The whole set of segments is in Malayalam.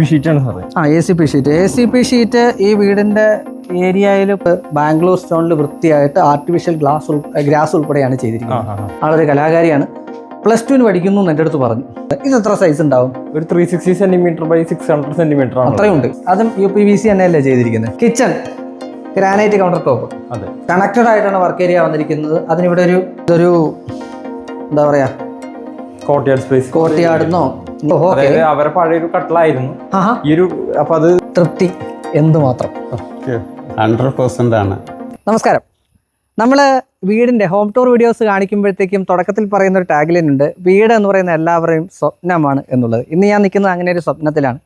ബി ആ A C P sheet A C P sheet ഈ വീടിന്റെ ഏരിയയിൽ ബാംഗ്ലൂർ സ്റ്റോണിൽ വൃത്തിയായിട്ട് ആർട്ടിഫിഷ്യൽ ഗ്ലാസ് ഗ്രാസ് ഉൾപ്പെടെയാണ് ചെയ്തിരിക്കുന്നത്. ആളൊരു കലാകാരിയാണ്. പ്ലസ് ടുവിന് പഠിക്കുന്നു എന്ന് എന്റെ അടുത്ത് പറഞ്ഞു. ഇത് എത്ര സൈസ് ഉണ്ടാവും? ഒരു three sixty centimetre by six hundred centimetre അത്രയുണ്ട് അതും യു പി വി സി തന്നെയല്ലേ ചെയ്തിരിക്കുന്നത്? കിച്ചൺ ഗ്രാനൈറ്റ് കൗണ്ടർ ടോപ്പ് അതെ. കണക്റ്റഡ് ആയിട്ടാണ് വർക്ക് ഏരിയ വന്നിരിക്കുന്നത്. അതിനിവിടെ ഒരു ഇതൊരു എന്താ പറയാ? കോർട്ട്യാർഡ് സ്പേസ് കോർട്ടിയാടുന്നോ ഓക്കെ അതായത് അവരെ പഴയ ഒരു കട്ടിലായിരുന്നു ഈ ഒരു അപ്പൊ അത് തൃപ്തി എന്തുമാത്രം ഹൺഡ്രഡ് പെർസെന്റ് ആണ്. നമസ്കാരം. നമ്മൾ വീടിന്റെ ഹോം ടൂർ വീഡിയോസ് കാണിക്കുമ്പോഴത്തേക്കും തുടക്കത്തിൽ പറയുന്ന ഒരു ടാഗ്ലൈൻ ഉണ്ട്. വീട് എന്ന് പറയുന്ന എല്ലാവരുടെയും സ്വപ്നമാണ് എന്നുള്ളത്. ഇന്ന് ഞാൻ നിൽക്കുന്നത് അങ്ങനെ ഒരു സ്വപ്നത്തിലാണ്.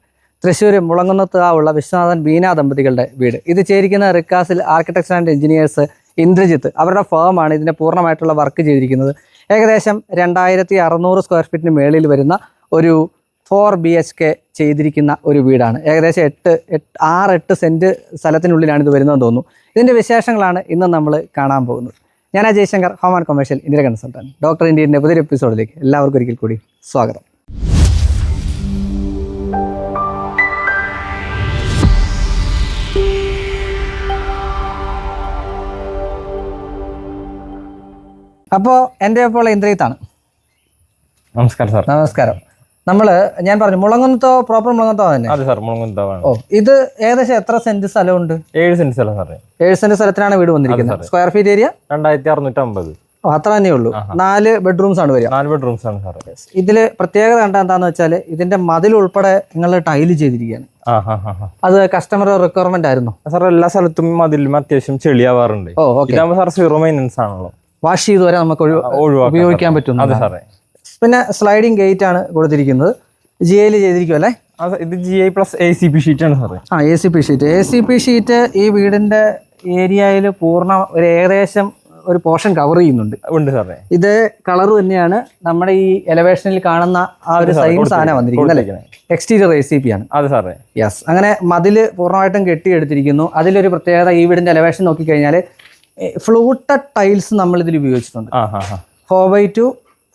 തൃശ്ശൂർ മുളങ്ങുന്നത്ത് ഉള്ള വിശ്വനാഥൻ ബീന ദമ്പതികളുടെ വീട്. ഇത് ചേരിക്കുന്ന റിക്കാസിൽ ആർക്കിടെക്ചർ ആൻഡ് എഞ്ചിനീയേഴ്സ് ഇന്ദ്രജിത്ത്. അവരുടെ ഫേമാണ് ഇതിന്റെ പൂർണമായിട്ടുള്ള വർക്ക് ചെയ്തിരിക്കുന്നത്. ഏകദേശം രണ്ടായിരത്തി അറുന്നൂറ് സ്ക്വയർ ഫീറ്റിന് മേളിൽ വരുന്ന ഒരു ഫോർ ബി എച്ച് കെ ചെയ്തിരിക്കുന്ന ഒരു വീടാണ്. ഏകദേശം എട്ട് എട്ട് ആറ് എട്ട് സെന്റ് സ്ഥലത്തിനുള്ളിലാണ് ഇത് വരുന്നതെന്ന് തോന്നുന്നു. ഇതിന്റെ വിശേഷങ്ങളാണ് ഇന്ന് നമ്മൾ കാണാൻ പോകുന്നത്. ഞാൻ Jayashankar home and commercial India consultant doctor ഇന്ത്യന്റെ പുതിയൊരു എപ്പിസോഡിലേക്ക് എല്ലാവർക്കും ഒരിക്കൽ കൂടി സ്വാഗതം. അപ്പോൾ എന്റെ ഇപ്പോൾ ഇന്ദ്രിയത്താണ് നമസ്കാരം സാർ. നമസ്കാരം. നമ്മൾ ഞാൻ പറഞ്ഞു മുളങ്ങുന്നത്തോ പ്രോപ്പർ മുളങ്ങുന്നത്തോ തന്നെ അതെ സാർ മുളങ്കുന്താവാണ് ഓ ഇത് ഏകദേശം എത്ര സെന്റ് സ്ഥലമുണ്ട്? ഏഴ് സെന്റ് സ്ഥലം സാറേ. ഏഴ് സെന്റ് സ്ഥലത്തിനാണ് വീട് വന്നിരിക്കുന്നത്. സ്ക്വയർ ഫീറ്റ് ഏരിയ രണ്ടായിരത്തി അറുന്നൂറ്റി അമ്പത് ഓ അത്ര തന്നെ ഉള്ളൂ. നാല് ബെഡ്റൂംസ് ആണ് വരിക. നാല് ബെഡ്റൂംസ് ആണ് സാറേ. ഇതിൽ പ്രത്യേകത കണ്ട എന്താന്ന് വെച്ചാൽ ഇതിന്റെ മതിൽ ഉൾപ്പെടെ നിങ്ങൾ ടൈൽ ചെയ്തിരിക്കുകയാണ്. അത് കസ്റ്റമർ റിക്വയർമെന്റ് ആയിരുന്നു. സാർ എല്ലാ സ്ഥലത്തും മതിലും അത്യാവശ്യം ചെളിയാവാറുണ്ട്. Oh okay. Sir zero maintenance ആണല്ലോ. വാഷ് ചെയ്ത് വരെ നമുക്ക് ഉപയോഗിക്കാൻ പറ്റുന്നു അതെ സാറേ. പിന്നെ സ്ലൈഡിങ് ഗേറ്റ് ആണ് കൊടുത്തിരിക്കുന്നത്. ജി ഐയിൽ ചെയ്തിരിക്കും അല്ലേ ഇത് G I plus A C P sheet ആണ് സാറേ. ആ A C P sheet A C P sheet ഈ വീടിന്റെ ഏരിയയിൽ പൂർണ ഒരു ഏകദേശം ഒരു പോർഷൻ കവർ ചെയ്യുന്നുണ്ട്. ഉണ്ട് സാറേ. ഇത് കളർ തന്നെയാണ് നമ്മുടെ ഈ എലവേഷനിൽ കാണുന്ന ആ ഒരു സെയിം സാധനം വന്നിരിക്കുന്നത് അല്ലേ? എക്സ്റ്റീരിയർ എ സി പി ആണ്. അതെ സാറേ. യെസ് അങ്ങനെ മതിൽ പൂർണമായിട്ടും കെട്ടിയെടുത്തിരിക്കുന്നു. അതിലൊരു പ്രത്യേകത ഈ വീടിന്റെ എലവേഷൻ നോക്കിക്കഴിഞ്ഞാൽ ഫ്ലൂട്ടഡ് ടൈൽസ് നമ്മൾ ഇതിൽ ഉപയോഗിച്ചിട്ടുണ്ട്. Four by two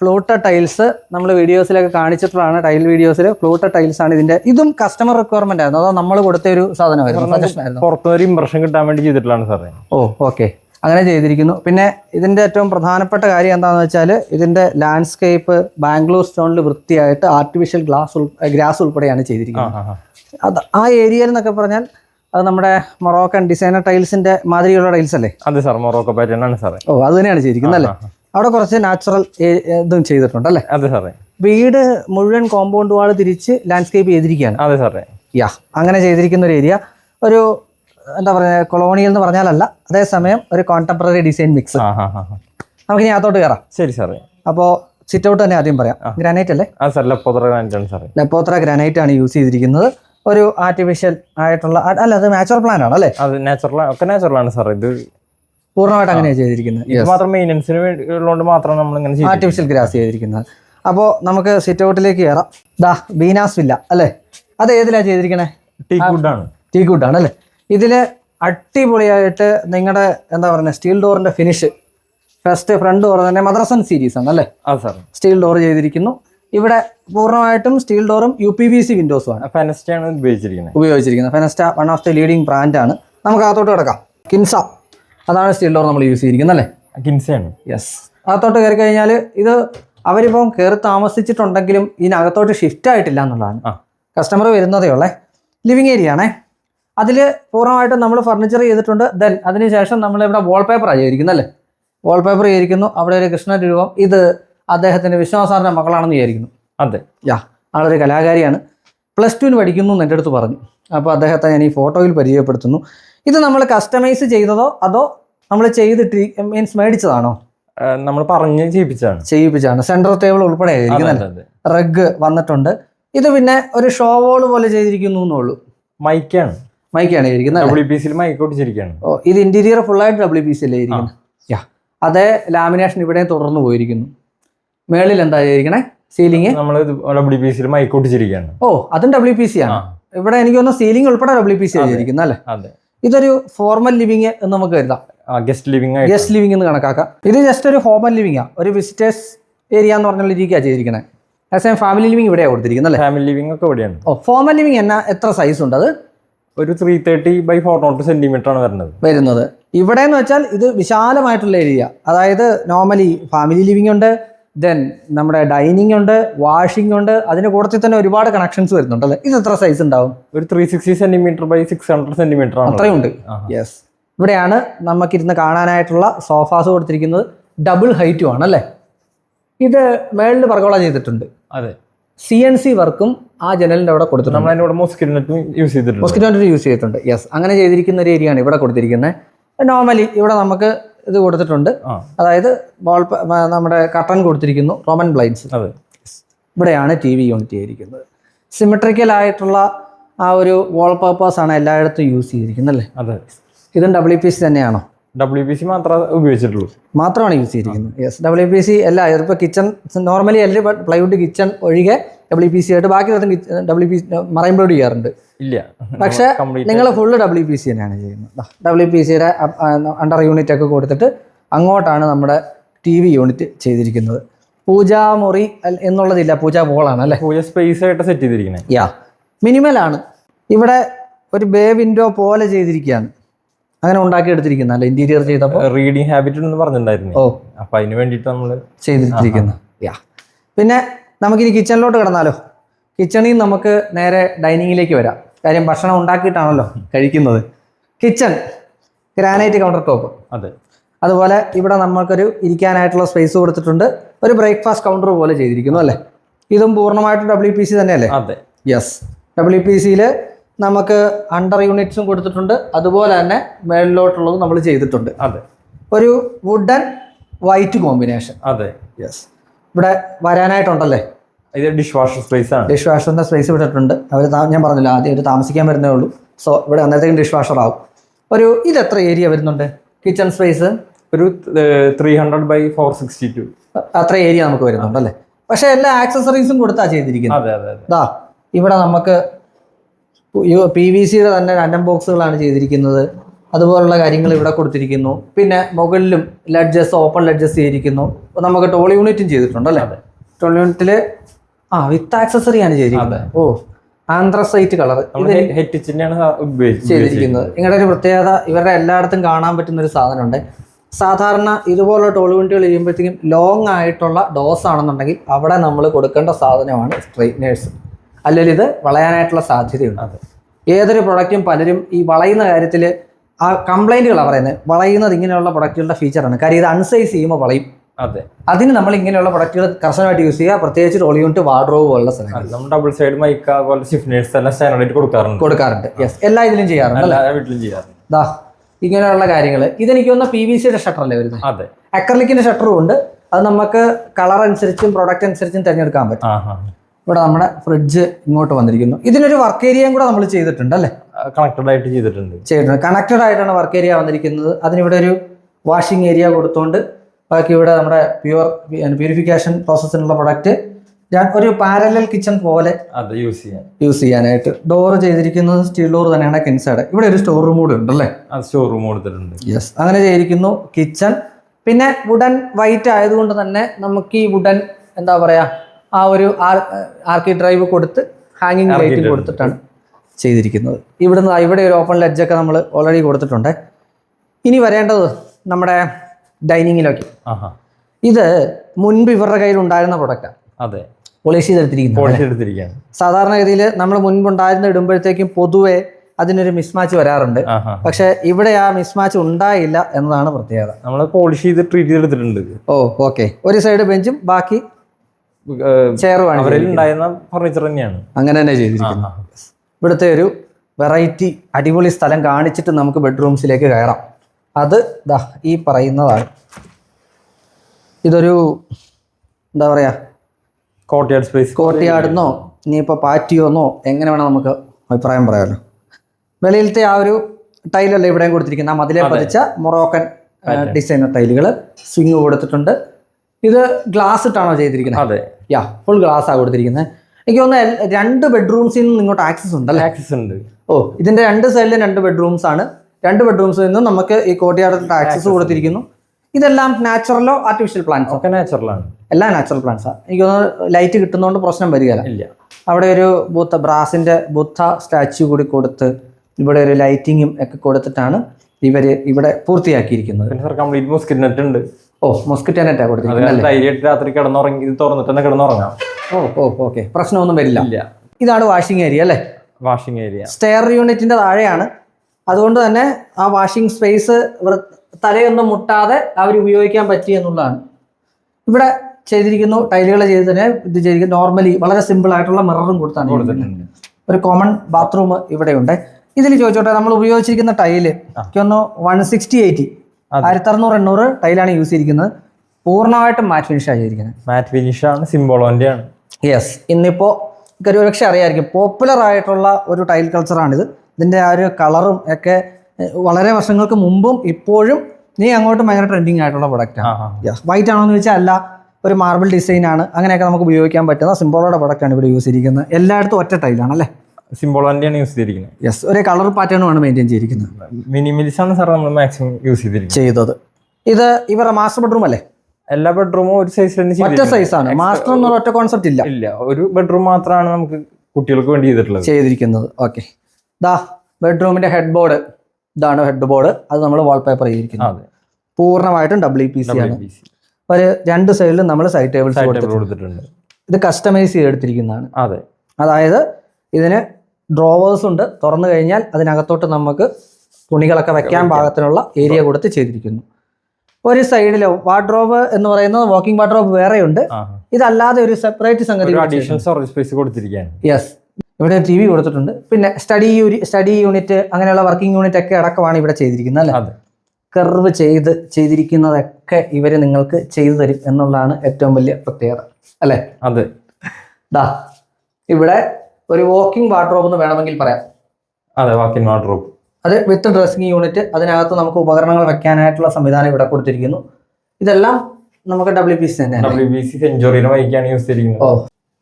fluted tiles നമ്മൾ വീഡിയോസിലൊക്കെ കാണിച്ചിട്ടുള്ളതാണ് ടൈൽ വീഡിയോസിൽ ഫ്ലൂട്ട ടൈൽസ് ആണ് ഇതിന്റെ. ഇതും കസ്റ്റമർ റിക്വയർമെന്റ് ആയിരുന്നു. അതോ നമ്മൾ കൊടുത്ത ഒരു സാധനമായിരുന്നു ഇമ്പ്രഷൻ കിട്ടാൻ വേണ്ടി ചെയ്തിട്ടുള്ളതാണ് സാറേ. ഓ ഓക്കെ അങ്ങനെ ചെയ്തിരിക്കുന്നു. പിന്നെ ഇതിന്റെ ഏറ്റവും പ്രധാനപ്പെട്ട കാര്യം എന്താണെന്ന് വെച്ചാൽ ഇതിന്റെ ലാൻഡ്സ്കേപ്പ് ബാംഗ്ലൂർ സ്റ്റോണിൽ വൃത്തിയായിട്ട് ആർട്ടിഫിഷ്യൽ ഗ്ലാസ് ഗ്രാസ് ഉൾപ്പെടെയാണ് ചെയ്തിരിക്കുന്നത്. അത് ആ ഏരിയയിൽ എന്നൊക്കെ പറഞ്ഞാൽ അത് നമ്മുടെ മൊറോക്കൻ ഡിസൈനർ ടൈൽസിന്റെ മാതിരിയുള്ള ടൈൽസ് അല്ലേ? അതെ സാർ മൊറോക്കോ പാറ്റേൺ ആണ് സാറേ. ഓ അത് തന്നെയാണ് ചെയ്തിരിക്കുന്നത് അല്ലേ? അവിടെ കുറച്ച് നാച്ചുറൽ ഇതും ചെയ്തിട്ടുണ്ട് അല്ലേ? അതെ സാറേ. വീട് മുഴുവൻ കോമ്പൗണ്ട് വാൾ തിരിച്ച് ലാൻഡ്സ്കേപ്പ് ചെയ്തിരിക്കുകയാണ്. അതെ സാറേ. യാ അങ്ങനെ ചെയ്തിരിക്കുന്ന ഒരു ഏരിയ ഒരു എന്താ പറയുക കൊളോണിയൽ എന്ന് പറഞ്ഞാലല്ല അതേസമയം ഒരു കോൺടെമ്പററി ഡിസൈൻ മിക്സ് നമുക്ക് ഇനി അകത്തോട്ട് കയറാം ശരി സാറേ. അപ്പോൾ സിറ്റ് ഔട്ട് തന്നെ ആദ്യം പറയാം. ഗ്രാനൈറ്റ് അല്ലേ? ആ സാർ ലപ്പോത്ര ഗ്രാനൈറ്റ് ആണ് സാറേ. ലെപ്പോത്ര ഗ്രാനൈറ്റ് ആണ് യൂസ് ചെയ്തിരിക്കുന്നത്. ഒരു ആർട്ടിഫിഷ്യൽ ആയിട്ടുള്ള അല്ല അത് നാച്ചുറൽ പ്ലാൻ ആണ് അല്ലേ? അത് നാച്ചുറൽ ഒക്കെ നാച്ചുറൽ ആണ് സാർ ഇത് പൂർണമായിട്ട് അങ്ങനെയാണ് ചെയ്തിരിക്കുന്നത്. ഇത് മാത്രം മെയിനൻസിന് വേണ്ടി ഉള്ളതുകൊണ്ട് മാത്രം നമ്മൾ ഇങ്ങനെ ആർട്ടിഫിഷ്യൽ ഗ്രാസ് ചെയ്തിരിക്കുന്നത്. അപ്പോൾ നമുക്ക് സിറ്റ് ഔട്ടിലേക്ക് കയറാം ദാ ബീനാസ് വില്ല അല്ലേ? അത് ഏതിലാണ് ചെയ്തിരിക്കണേ? ടീ ഗുഡ് ആണ്. അല്ലേ? ഇതിൽ അടിപൊളിയായിട്ട് നിങ്ങളുടെ എന്താ പറയുക സ്റ്റീൽ ഡോറിന്റെ ഫിനിഷ് ഫസ്റ്റ് ഫ്രണ്ട് ഡോർ തന്നെ മദ്രസൻ സീരീസ് ആണ് അല്ലേ? ആ സാർ സ്റ്റീൽ ഡോർ ചെയ്തിരിക്കുന്നു. ഇവിടെ പൂർണമായിട്ടും സ്റ്റീൽ ഡോറും യു പി വി സി വിൻഡോസും ആണ്. ഉപയോഗിച്ചിരിക്കുന്നത്. ഉപയോഗിച്ചിരിക്കുന്നത്. Fenesta one of the leading ബ്രാൻഡാണ് നമുക്ക് അകത്തോട്ട് കിടക്കാം. കിൻസ അതാണ് സ്റ്റീൽ ഡോർ നമ്മൾ യൂസ് ചെയ്തിരിക്കുന്നത് അല്ലേ? കിൻസയാണ് യെസ് അകത്തോട്ട് കയറി കഴിഞ്ഞാൽ ഇത് അവരിപ്പം കയറി താമസിച്ചിട്ടുണ്ടെങ്കിലും ഇതിനകത്തോട്ട് ഷിഫ്റ്റ് ആയിട്ടില്ല എന്നുള്ളതാണ്. കസ്റ്റമർ വരുന്നതേ ഉള്ളേ. ലിവിങ് ഏരിയ ആണേ. അതിൽ പൂർണമായിട്ടും നമ്മൾ ഫർണിച്ചർ ചെയ്തിട്ടുണ്ട്. ദെൻ അതിനുശേഷം നമ്മളിവിടെ വാൾപേപ്പറാണ് ചെയ്തിരിക്കുന്നത് അല്ലേ? വാൾപേപ്പർ ചെയ്തിരിക്കുന്നു. അവിടെ ഒരു കൃഷ്ണ രൂപം. ഇത് അദ്ദേഹത്തിന്റെ വിശ്വാസാറിന്റെ മകളാണെന്ന് വിചാരിക്കുന്നു. അതെ. യാ ആളൊരു കലാകാരിയാണ്. പ്ലസ് ടുവിന് പഠിക്കുന്നു എന്ന് എന്റെ അടുത്ത് പറഞ്ഞു. അപ്പോൾ അദ്ദേഹത്തെ ഞാൻ ഈ ഫോട്ടോയിൽ പരിചയപ്പെടുത്തുന്നു. ഇത് നമ്മൾ കസ്റ്റമൈസ് ചെയ്തതോ അതോ നമ്മൾ ചെയ്തിട്ട് മീൻസ് മേടിച്ചതാണോ? നമ്മൾ പറഞ്ഞ് ചെയ്യിപ്പിച്ചാണ് ചെയ്യിപ്പിച്ചാണ് സെൻട്രൽ ടേബിൾ ഉൾപ്പെടെ റഗ് വന്നിട്ടുണ്ട്. ഇത് പിന്നെ ഒരു ഷോ വോൾ പോലെ ചെയ്തിരിക്കുന്നു എന്നുള്ളൂ. മൈക്കാണ്. മൈക്കാണ് ഇരിക്കുന്നത് മൈക്ക് ഒട്ടിച്ചിരിക്കുകയാണ്. ഓ ഇത് ഇന്റീരിയർ ഫുള്ളായിട്ട് ഡബ്ല്യു പി സി അല്ലേ ഇരിക്കുന്നത് യാ. അതേ ലാമിനേഷൻ ഇവിടെ തുടർന്ന് പോയിരിക്കുന്നു. മേളിൽ എന്താ ചെയ്തിരിക്കണേ? സീലിംഗ് നമ്മൾ ഡബ്ല്യു പി സിയിൽ മൈക്ക് ഒട്ടിച്ചിരിക്കുകയാണ്. ഓ അതും ഡബ്ല്യു പി സി ആണ്. ഇവിടെ എനിക്ക് തോന്നുന്നു സീലിംഗ് ഉൾപ്പെടെ ഡബ്ല്യു പി സി ആയിരിക്കുന്നു അല്ലേ? അതെ. ഇതൊരു ഫോർമൽ ലിവിങ് എന്ന് നമുക്ക് കരുതാം ഗസ്റ്റ് ലിവിങ് ഗസ്റ്റ് ലിവിംഗ് എന്ന് കണക്കാക്കാം. ഇത് ജസ്റ്റ് ഒരു ഫോർമൽ ലിവിംഗ് ആ. ഒരു വിസിറ്റേഴ്സ് ഏരിയ എന്ന് പറഞ്ഞുള്ള രീതിക്കാണ് ചെയ്തിരിക്കണേ. എ ഫാമിലി ലിവിംഗ് ഇവിടെയാണ് കൊടുത്തിരിക്കുന്നത് അല്ലേ? ഫാമിലി ലിവിംഗ് ഒക്കെ ഇവിടെയാണ്. ഓ ഫോർമൽ ലിവിംഗ് എന്നാ എത്ര സൈസ് ഉണ്ട് അത്? ഒരു three thirty by four not centimetre ആണ് വരുന്നത്. വരുന്നത്. ഇവിടെ എന്ന് വെച്ചാൽ ഇത് വിശാലമായിട്ടുള്ള ഏരിയ അതായത് നോർമലി ഫാമിലി ലിവിംഗ് ഉണ്ട്. ദെൻ നമ്മുടെ ഡൈനിങ് ഉണ്ട് വാഷിംഗ് ഉണ്ട് അതിന്റെ കൂടത്തിൽ തന്നെ ഒരുപാട് കണക്ഷൻസ് വരുന്നുണ്ട് അല്ലേ? ഇത് എത്ര സൈസ് ഉണ്ടാവും? ഒരു three sixty centimetre by six hundred centimetre ആണ് അത്രയും ഉണ്ട്. യെസ് ഇവിടെയാണ് നമുക്കിരുന്ന് കാണാനായിട്ടുള്ള സോഫാസ് കൊടുത്തിരിക്കുന്നത്. ഡബിൾ ഹൈറ്റും ആണ് അല്ലേ? ഇത് മേളിൽ പറകോള ചെയ്തിട്ടുണ്ട്. അതെ. സി എൻ സി വർക്കും ആ ജനലിന്റെ അവിടെ കൊടുത്തിട്ടുണ്ട്. നമ്മൾ അതിന്റെ മോസ്കിറ്റോ നെറ്റ് യൂസ് ചെയ്തിട്ടുണ്ട്. മോസ്കിറ്റോ യൂസ് ചെയ്തിട്ടുണ്ട്. യെസ് അങ്ങനെ ചെയ്തിരിക്കുന്ന ഒരു ഏരിയയാണ് ഇവിടെ കൊടുത്തിരിക്കുന്നത്. നോർമലി ഇവിടെ നമുക്ക് ഇത് കൊടുത്തിട്ടുണ്ട്. അതായത് ബോൾ നമ്മുടെ കട്ടൺ കൊടുത്തിരിക്കുന്നു റോമൻ ബ്ലൈൻസ് ഇവിടെയാണ് ടി വി യൂണിറ്റ് ചെയ്തിരിക്കുന്നത് സിമെട്രിക്കൽ ആയിട്ടുള്ള ആ ഒരു വാൾ പേപ്പേഴ്സ് ആണ് എല്ലായിടത്തും യൂസ് ചെയ്തിരിക്കുന്നത് അല്ലേ? അതെ. ഇതും ഡബ്ല്യു പി സി തന്നെയാണോ? ഡബ്ല്യു പി സി മാത്രമേ ഉപയോഗിച്ചിട്ടുള്ളൂ. മാത്രമാണ് യൂസ് ചെയ്തിരിക്കുന്നത്. യെസ് ഡബ്ല്യു പി സി അല്ല ഇതിപ്പോൾ കിച്ചൺ നോർമലി എല്ലാ പ്ലൈവുഡ് കിച്ചൺ ഒഴികെ ഡബ്ല്യു പി സി ആയിട്ട് ബാക്കി ഡബ്ല്യു പി മറൈൻ ബ്ലോഡ് ചെയ്യാറുണ്ട്. ഇല്ല. പക്ഷെ നിങ്ങൾ ഫുള്ള് ഡബ്ല്യു പി സി തന്നെയാണ് ചെയ്യുന്നത്. ഡബ്ല്യു പി സിയുടെ അണ്ടർ യൂണിറ്റ് ഒക്കെ കൊടുത്തിട്ട് അങ്ങോട്ടാണ് നമ്മുടെ ടി വി യൂണിറ്റ് ചെയ്തിരിക്കുന്നത്. പൂജാമുറി എന്നുള്ളതില്ല പൂജാ ബോളാണ് അല്ലേ? പൂജ സ്പേസ് ആയിട്ട് സെറ്റ് ചെയ്തിരിക്കുന്നത് യാ മിനിമലാണ് ഇവിടെ ഒരു ബേ വിൻഡോ പോലെ ചെയ്തിരിക്കുകയാണ്. അങ്ങനെ ഉണ്ടാക്കിയെടുത്തിരിക്കുന്ന അല്ല ഇന്റീരിയർ ചെയ്തപ്പോൾ റീഡിങ് ഹാബിറ്റ് എന്ന് പറഞ്ഞിട്ടുണ്ടായിരുന്നു. ഓ. അപ്പൊ അതിന് വേണ്ടിയിട്ട് നമ്മൾ ചെയ്തിരിക്കുന്നു. യാ പിന്നെ നമുക്കിനി കിച്ചണിലോട്ട് കിടന്നാലോ? കിച്ചണിൽ നമുക്ക് നേരെ ഡൈനിങ്ങിലേക്ക് വരാം. കാര്യം ഭക്ഷണം ഉണ്ടാക്കിയിട്ടാണല്ലോ കഴിക്കുന്നത്. കിച്ചൺ ഗ്രാനൈറ്റ് കൗണ്ടർ ടോപ്പ് അതെ. അതുപോലെ ഇവിടെ നമ്മൾക്കൊരു ഇരിക്കാനായിട്ടുള്ള സ്പേസ് കൊടുത്തിട്ടുണ്ട്. ഒരു ബ്രേക്ക്ഫാസ്റ്റ് കൗണ്ടർ പോലെ ചെയ്തിരിക്കുന്നു അല്ലേ? ഇതും പൂർണമായിട്ടും ഡബ്ല്യു പി സി തന്നെയല്ലേ? അതെ. യെസ് ഡബ്ല്യു പി സിയിൽ നമുക്ക് അണ്ടർ യൂണിറ്റ്സും കൊടുത്തിട്ടുണ്ട്. അതുപോലെ തന്നെ മേളിലോട്ടുള്ളതും നമ്മൾ ചെയ്തിട്ടുണ്ട്. അതെ. ഒരു വുഡൻ വൈറ്റ് കോമ്പിനേഷൻ അതെ. യെസ് ഇവിടെ വരാനായിട്ടുണ്ടല്ലേ? ഇത് ഡിഷ് വാഷർ സ്പേസ് ആണ്. ഡിഷ് വാഷറിന്റെ സ്പേസ് വിട്ടിട്ടുണ്ട് അവർ ഞാൻ പറഞ്ഞില്ല ആദ്യം ഒരു താമസിക്കാൻ വരുന്നേ ഉള്ളൂ. സോ ഇവിടെ അന്നേരത്തേക്കും ഡിഷ് വാഷർ ആവും. ഒരു ഇത് എത്ര ഏരിയ വരുന്നുണ്ട്? കിച്ചൺ സ്പേസ് ഒരു three hundred by four sixty two അത്ര ഏരിയ നമുക്ക് വരുന്നുണ്ട് അല്ലേ? പക്ഷെ എല്ലാ ആക്സസറീസും കൊടുത്താ ചെയ്തിരിക്കുന്നത്. അതെ അതെ ദാ ഇവിടെ നമുക്ക് പി വി സിയുടെ തന്നെ രണ്ടം ബോക്സുകളാണ് ചെയ്തിരിക്കുന്നത്. അതുപോലുള്ള കാര്യങ്ങൾ ഇവിടെ കൊടുത്തിരിക്കുന്നു. പിന്നെ മുകളിലും ലഡ്ജസ് ഓപ്പൺ ലഡ്ജസ് ചെയ്തിരിക്കുന്നു. നമുക്ക് ടോൾ യൂണിറ്റും ചെയ്തിട്ടുണ്ട് അല്ലേ? ടോൾ യൂണിറ്റിൽ ആ വിത്ത് ആക്സസറി ആണ് ചെയ്തിരിക്കുന്നത്. Oh anthracite colour. ചെയ്തിരിക്കുന്നത്. നിങ്ങളുടെ ഒരു പ്രത്യേകത ഇവരുടെ എല്ലായിടത്തും കാണാൻ പറ്റുന്ന ഒരു സാധനമുണ്ട്. സാധാരണ ഇതുപോലുള്ള ടോൾ യൂണിറ്റുകൾ ചെയ്യുമ്പോഴത്തേക്കും ലോങ് ആയിട്ടുള്ള ഡോസ് ആണെന്നുണ്ടെങ്കിൽ അവിടെ നമ്മൾ കൊടുക്കേണ്ട സാധനമാണ് സ്ട്രെയിറ്റ്നേഴ്സ് അല്ലെങ്കിൽ ഇത് വളയാനായിട്ടുള്ള സാധ്യതയുണ്ട്. അതെ. ഏതൊരു പ്രൊഡക്റ്റും പലരും ഈ വളയുന്ന കാര്യത്തിൽ ആ കംപ്ലൈന്റുകളാണ് പറയുന്നത്. വളയുന്നത് ഇങ്ങനെയുള്ള പ്രൊഡക്റ്റുകളുടെ ഫീച്ചറാണ് കാര്യം ഇത് അൺസൈസ് ചെയ്യുമ്പോൾ വളയും. അതെ. അതിന് നമ്മൾ ഇങ്ങനെയുള്ള പ്രൊഡക്റ്റുകൾ കർശനമായിട്ട് യൂസ് ചെയ്യുക. പ്രത്യേകിച്ച് ടോൾ യൂണിറ്റ് വാർഡ്രോവ് പോലുള്ള സ്ഥലങ്ങൾ നമ്മൾ ഡബിൾ സൈഡ് മൈക്ക പോലെ സ്റ്റിഫ്നേഴ്സ് എല്ലാം സ്റ്റാൻഡേർഡ് കൊടുക്കാറുണ്ട്. കൊടുക്കാറുണ്ട്. യെസ് എല്ലാ ഇതിലും ചെയ്യാറുണ്ട് എല്ലാ വീട്ടിലും ചെയ്യാറുണ്ട്. ദാ ഇങ്ങനെയുള്ള കാര്യങ്ങൾ ഇതെനിക്ക് തോന്നുന്ന പി വി സിയുടെ ഷട്ടറല്ലേ വരുന്നത് അതെ. അക്രലിക്കിന്റെ ഷട്ടറും ഉണ്ട്. അത് നമുക്ക് കളർ അനുസരിച്ചും പ്രൊഡക്റ്റ് അനുസരിച്ചും തിരഞ്ഞെടുക്കാൻ പറ്റും. ഇവിടെ നമ്മുടെ ഫ്രിഡ്ജ് ഇങ്ങോട്ട് വന്നിരിക്കുന്നു. ഇതിനൊരു വർക്ക് ഏരിയയും കൂടെ നമ്മൾ ചെയ്തിട്ടുണ്ട് അല്ലേ? കണക്റ്റഡ് ആയിട്ട് ചെയ്തിട്ടുണ്ട്. ചെയ്തിട്ടുണ്ട്. കണക്റ്റഡ് ആയിട്ടാണ് വർക്ക് ഏരിയ വന്നിരിക്കുന്നത്. അതിനിവിടെ ഒരു വാഷിംഗ് ഏരിയ കൊടുത്തുകൊണ്ട് ബാക്കി ഇവിടെ നമ്മുടെ പ്യുവർ പ്യൂരിഫിക്കേഷൻ പ്രോസസ്സിനുള്ള പ്രൊഡക്റ്റ് ഞാൻ ഒരു പാരലൽ കിച്ചൺ പോലെ അതെ യൂസ് ചെയ്യാൻ യൂസ് ചെയ്യാനായിട്ട് ഡോർ ചെയ്തിരിക്കുന്നത് സ്റ്റീൽ ഡോർ തന്നെയാണ് കിൻസൈഡ് ഇവിടെ ഒരു സ്റ്റോർ റൂം കൂടെ ഉണ്ട് അല്ലേ സ്റ്റോർ റൂം കൊടുത്തിട്ടുണ്ട് യെസ് അങ്ങനെ ചെയ്തിരിക്കുന്നു കിച്ചൺ പിന്നെ വുഡൻ വൈറ്റ് ആയതുകൊണ്ട് തന്നെ നമുക്ക് ഈ വുഡൻ എന്താ പറയാ ആ ഒരു ആർക്കി ഡ്രൈവ് കൊടുത്ത് ഹാങ്ങിങ് ലൈറ്റിംഗ്. കൊടുത്തിട്ടാണ് ചെയ്തിരിക്കുന്നത്. ഇവിടുന്ന് ഇവിടെ ഒരു ഓപ്പൺ ലെഡ്ജൊക്കെ നമ്മൾ ഓൾറെഡി കൊടുത്തിട്ടുണ്ട്. ഇനി വരേണ്ടത് നമ്മുടെ ഡൈനിങ്ങിലേക്ക്. ഇത് മുൻപ് ഇവരുടെ കയ്യിൽ ഉണ്ടായിരുന്ന പ്രൊഡക്റ്റാണ് അതെ. പോളിഷ് സാധാരണഗതിയിൽ നമ്മൾ മുൻപുണ്ടായിരുന്ന ഇടുമ്പോഴത്തേക്കും പൊതുവെ അതിനൊരു മിസ്മാച്ച് വരാറുണ്ട്. പക്ഷെ ഇവിടെ ആ മിസ്മാച്ച് ഉണ്ടായില്ല എന്നതാണ് പ്രത്യേകത. നമ്മൾ പോളിഷ് ചെയ്ത് ട്രീറ്റ് ചെയ്തെടുത്തിട്ടുണ്ട് ഓ ഓക്കെ ഒരു സൈഡ് ബെഞ്ചും ബാക്കി ചെയറുമാണ് ഉണ്ടായിരുന്ന ഫർണിച്ചർ തന്നെയാണ്. അങ്ങനെ തന്നെ ചെയ്തിരിക്കുന്നത്. ഇവിടുത്തെ ഒരു വെറൈറ്റി അടിപൊളി സ്ഥലം കാണിച്ചിട്ട് നമുക്ക് ബെഡ്റൂംസിലേക്ക് കയറാം. അത് ദാ ഈ പറയുന്നതാണ്. ഇതൊരു എന്താ പറയാ? കോട്ടയാട് സ്പേസ് കോർട്ടിയാടുന്നോ ഇനിയിപ്പോൾ പാറ്റിയോന്നോ എങ്ങനെ വേണം നമുക്ക് അഭിപ്രായം പറയാമല്ലോ വെളിയിലത്തെ ആ ഒരു ടൈലല്ല ഇവിടെയും കൊടുത്തിരിക്കുന്നത്. ആ മതിലെ പതിച്ച മൊറോക്കൻ ഡിസൈനർ ടൈലുകൾ സ്വിങ് കൊടുത്തിട്ടുണ്ട്. ഇത് ഗ്ലാസ് ഇട്ടാണോ ചെയ്തിരിക്കുന്നത്? അതെ. യാ ഫുൾ ഗ്ലാസ് ആണ് കൊടുത്തിരിക്കുന്നത്. എനിക്ക് തോന്നുന്നു രണ്ട് ബെഡ്റൂംസിൽ നിന്ന് ഇങ്ങോട്ട് ആക്സസ് ഉണ്ടല്ലേ ആക്സസ് ഉണ്ട്. ഓ ഇതിന്റെ രണ്ട് സൈഡിലും രണ്ട് ബെഡ്റൂംസ് ആണ്. രണ്ട് ബെഡ്റൂംസ് നിന്നും നമുക്ക് ഈ കോട്ടയാടത്തിൽ ആക്സസ് കൊടുത്തിരിക്കുന്നു. ഇതെല്ലാം നാച്ചുറലോ ആർട്ടിഫിഷ്യൽ പ്ലാന്റ്സ് ഒക്കെ നാച്ചുറലാണ് എല്ലാം നാച്ചുറൽ പ്ലാന്റ്സാണ് എനിക്ക് തോന്നുന്നു ലൈറ്റ് കിട്ടുന്നതുകൊണ്ട് പ്രശ്നം വരികയില്ല. ഇല്ല. അവിടെ ഒരു ബുദ്ധ ബ്രാസിന്റെ ബുദ്ധ സ്റ്റാച്യു കൂടി കൊടുത്ത് ഇവിടെ ഒരു ലൈറ്റിങ്ങും ഒക്കെ കൊടുത്തിട്ടാണ് ഇവർ ഇവിടെ പൂർത്തിയാക്കിയിരിക്കുന്നത്. പിന്നെ സാർ കംപ്ലീറ്റ് മോസ്കിറ്റ് നെറ്റ് ഉണ്ട്. ഓ മൊസ്കിറ്റോ നെറ്റാ കൊടുത്തിരിക്കുന്നത് ധൈര്യമായിട്ട് രാത്രി കിടന്നുറങ്ങി ഇത് തുറന്നിട്ട് തന്നെ കിടന്നുറങ്ങാം. Oh oh okay. പ്രശ്നമൊന്നും വരില്ല. ഇതാണ് വാഷിംഗ് ഏരിയ അല്ലേ? വാഷിംഗ് ഏരിയ സ്റ്റെയർ യൂണിറ്റിന്റെ താഴെയാണ് അതുകൊണ്ട് തന്നെ ആ വാഷിംഗ് സ്പേസ് തലയൊന്നും മുട്ടാതെ അവർ ഉപയോഗിക്കാൻ പറ്റി എന്നുള്ളതാണ്. ഇവിടെ ചെയ്തിരിക്കുന്നു ടൈലുകൾ ചെയ്ത് തന്നെ ഇത് ചെയ്തിരിക്കുന്നു. നോർമലി വളരെ സിമ്പിൾ ആയിട്ടുള്ള മിററും കൊടുത്താണ് ഒരു കോമൺ ബാത്റൂം ഇവിടെയുണ്ട്. ഇതിൽ ചോദിച്ചോട്ടെ നമ്മൾ ഉപയോഗിച്ചിരിക്കുന്ന ടൈൽ എനിക്കൊന്ന് വൺ സിക്സ്റ്റി എയ്റ്റി ആയിരത്തി അറുന്നൂറ് എണ്ണൂറ് ടൈലാണ് യൂസ് ചെയ്തിരിക്കുന്നത്. പൂർണമായിട്ടും മാറ്റ് ഫിനിഷ് ആയിരിക്കുന്നത് മാറ്റ് ഫിനിഷ് ആണ് സിംബോളോന്റെ ആണ്. യെസ് ഇന്നിപ്പോ ഒരുപക്ഷെ അറിയായിരിക്കും. പോപ്പുലർ ആയിട്ടുള്ള ഒരു ടൈൽ കൾച്ചറാണിത് ഇതിന്റെ ആ ഒരു കളറും ഒക്കെ വളരെ വർഷങ്ങൾക്ക് മുമ്പും ഇപ്പോഴും നീ അങ്ങോട്ട് ഭയങ്കര ട്രെൻഡിങ് ആയിട്ടുള്ള പ്രൊഡക്റ്റാണ് യെസ് വൈറ്റ് ആണോ എന്ന് ചോദിച്ചാൽ അല്ല ഒരു മാർബിൾ ഡിസൈൻ ആണ്. അങ്ങനെയൊക്കെ നമുക്ക് ഉപയോഗിക്കാൻ പറ്റുന്ന സിംബോളോടെ പ്രൊഡക്റ്റാണ് ഇവിടെ യൂസ് ചെയ്തിരിക്കുന്നത്. എല്ലായിടത്തും ഒറ്റ ടൈലാണ് അല്ലേ? സിംബോളോന്റെ യൂസ് ചെയ്തിരിക്കുന്നത്. യെസ് ഒരേ കളർ പാറ്റേണുമാണ് മെയിന്റെയിൻ ചെയ്തിരിക്കുന്നത്. മിനിമിലിസ് ആണ് സാർ നമ്മൾ മാക്സിമം യൂസ് ചെയ്തിരിക്കുന്നത്. ചെയ്തത്. ഇത് ഇവരുടെ മാസ്റ്റർ ബെഡ്റൂം അല്ലേ? എല്ലാ ബെഡ്റൂമും ഒരു സൈസ് തന്നെ ഒറ്റ സൈസ് സൈസാണ് മാസ്റ്റർ എന്നുള്ള ഒറ്റ കോൺസെപ്റ്റ് ഇല്ല. ഇല്ല. ഒരു ബെഡ്റൂം മാത്രമാണ് നമുക്ക് കുട്ടികൾക്ക് വേണ്ടി ചെയ്തിട്ടുള്ളത്. ചെയ്തിരിക്കുന്നത്. ഓക്കെ ദാ ബെഡ്റൂമിന്റെ ഹെഡ് ബോർഡ് ഇതാണ് ഹെഡ് ബോർഡ് അത് നമ്മൾ വാൾപേപ്പർ ചെയ്തിരിക്കുന്നത് പൂർണമായിട്ടും ഡബ്ല്യു പി സി ആണ്. ഒരു രണ്ട് സൈഡിലും നമ്മൾ സൈഡ് ടേബിൾസ് കൊടുത്തിട്ടുണ്ട്. ഇത് കസ്റ്റമൈസ് ചെയ്തെടുത്തിരിക്കുന്നതാണ്. അതെ. അതായത് ഇതിന് ഡ്രോവേഴ്സ് ഉണ്ട്. തുറന്നു കഴിഞ്ഞാൽ അതിനകത്തോട്ട് നമുക്ക് തുണികളൊക്കെ വെക്കാൻ പാകത്തിനുള്ള ഏരിയ കൊടുത്ത് ചെയ്തിരിക്കുന്നു. ഒരു സൈഡിൽ വാർഡ്രോബ് എന്ന് പറയുന്നത് വാക്കിംഗ് വാർഡ്രോബ് വേറെയുണ്ട്. ഉണ്ട് ഇതല്ലാതെ ഒരു സെപ്പറേറ്റ് സംഗതി യെസ് ഇവിടെ ടി വി കൊടുത്തിട്ടുണ്ട്. പിന്നെ സ്റ്റഡി സ്റ്റഡി യൂണിറ്റ് അങ്ങനെയുള്ള വർക്കിംഗ് യൂണിറ്റ് ഒക്കെ അടക്കമാണ് ഇവിടെ ചെയ്തിരിക്കുന്നത് അല്ലേ? അതെ. കർവ് ചെയ്ത് ചെയ്തിരിക്കുന്നതൊക്കെ ഇവർ നിങ്ങൾക്ക് ചെയ്തു തരും എന്നുള്ളതാണ് ഏറ്റവും വലിയ പ്രത്യേകത. അല്ലേ? അതെ. ഡാ ഇവിടെ ഒരു വാക്കിംഗ് വാർഡ്രോബ് എന്ന് വേണമെങ്കിൽ പറയാം. അതെ വാക്കിംഗ് വാർഡ്രോബ് അത് വിത്ത് ഡ്രസ്സിംഗ് യൂണിറ്റ് അതിനകത്ത് നമുക്ക് ഉപകരണങ്ങൾ വെക്കാനായിട്ടുള്ള സംവിധാനം ഇവിടെ കൊടുത്തിരിക്കുന്നു. ഇതെല്ലാം നമുക്ക് ഡബ്ല്യു പി സി തന്നെ ഡബ്ല്യു ബി സി സെഞ്ചുറിയുടെ യൂസ് ചെയ്തിരിക്കുന്നത്. ഓ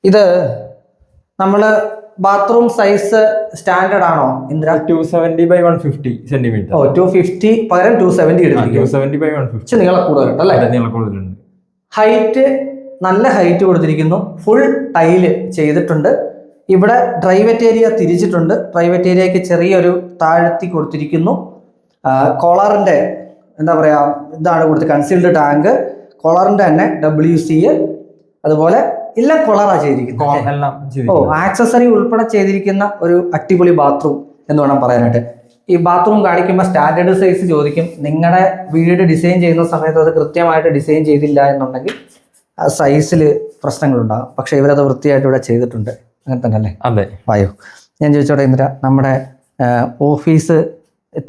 ഇത് നമ്മൾ ബാത്റൂം സൈസ് സ്റ്റാൻഡേർഡ് ആണോ Indra? Two seventy by one fifty centimetre oh two fifty പകരം two seventy two seventy by one fifty നീളം കൂടുതലുണ്ട് അല്ലേ? നീളം കൂടുതലുണ്ട് ഹൈറ്റ് നല്ല ഹൈറ്റ് കൊടുത്തിരിക്കുന്നു. ഫുൾ ടൈൽ ചെയ്തിട്ടുണ്ട്. ഇവിടെ ഡ്രൈവറ്റ് ഏരിയ തിരിച്ചിട്ടുണ്ട്. ഡ്രൈവറ്റ് ഏരിയക്ക് ചെറിയൊരു താഴ്ത്തി കൊടുത്തിരിക്കുന്നു. കോളറിന്റെ എന്താ പറയുക ഇതാണ് കൊടുത്ത് കൺസീൽഡ് ടാങ്ക് കോളറിന്റെ തന്നെ ഡബ്ല്യു സി അതുപോലെ എല്ലാം കൊളറാ ചെയ്തിരിക്കുന്നത്. ഓ ആക്സസറി ഉൾപ്പെടെ ചെയ്തിരിക്കുന്ന ഒരു അടിപൊളി ബാത്റൂം എന്ന് വേണം പറയാനായിട്ട്. ഈ ബാത്റൂം കാണിക്കുമ്പോൾ സ്റ്റാൻഡേർഡ് സൈസ് ചോദിക്കും. നിങ്ങളുടെ വീട് ഡിസൈൻ ചെയ്യുന്ന സമയത്ത് അത് കൃത്യമായിട്ട് ഡിസൈൻ ചെയ്തില്ല എന്നുണ്ടെങ്കിൽ സൈസിൽ പ്രശ്നങ്ങളുണ്ടാകും. പക്ഷെ ഇവരത് വൃത്തിയായിട്ട് ഇവിടെ ചെയ്തിട്ടുണ്ട്. അങ്ങനെ തന്നെ അല്ലേ? അതെ. വായോ. ഞാൻ ചോദിച്ചോട്ടെ ഇന്ദിര നമ്മുടെ ഓഫീസ്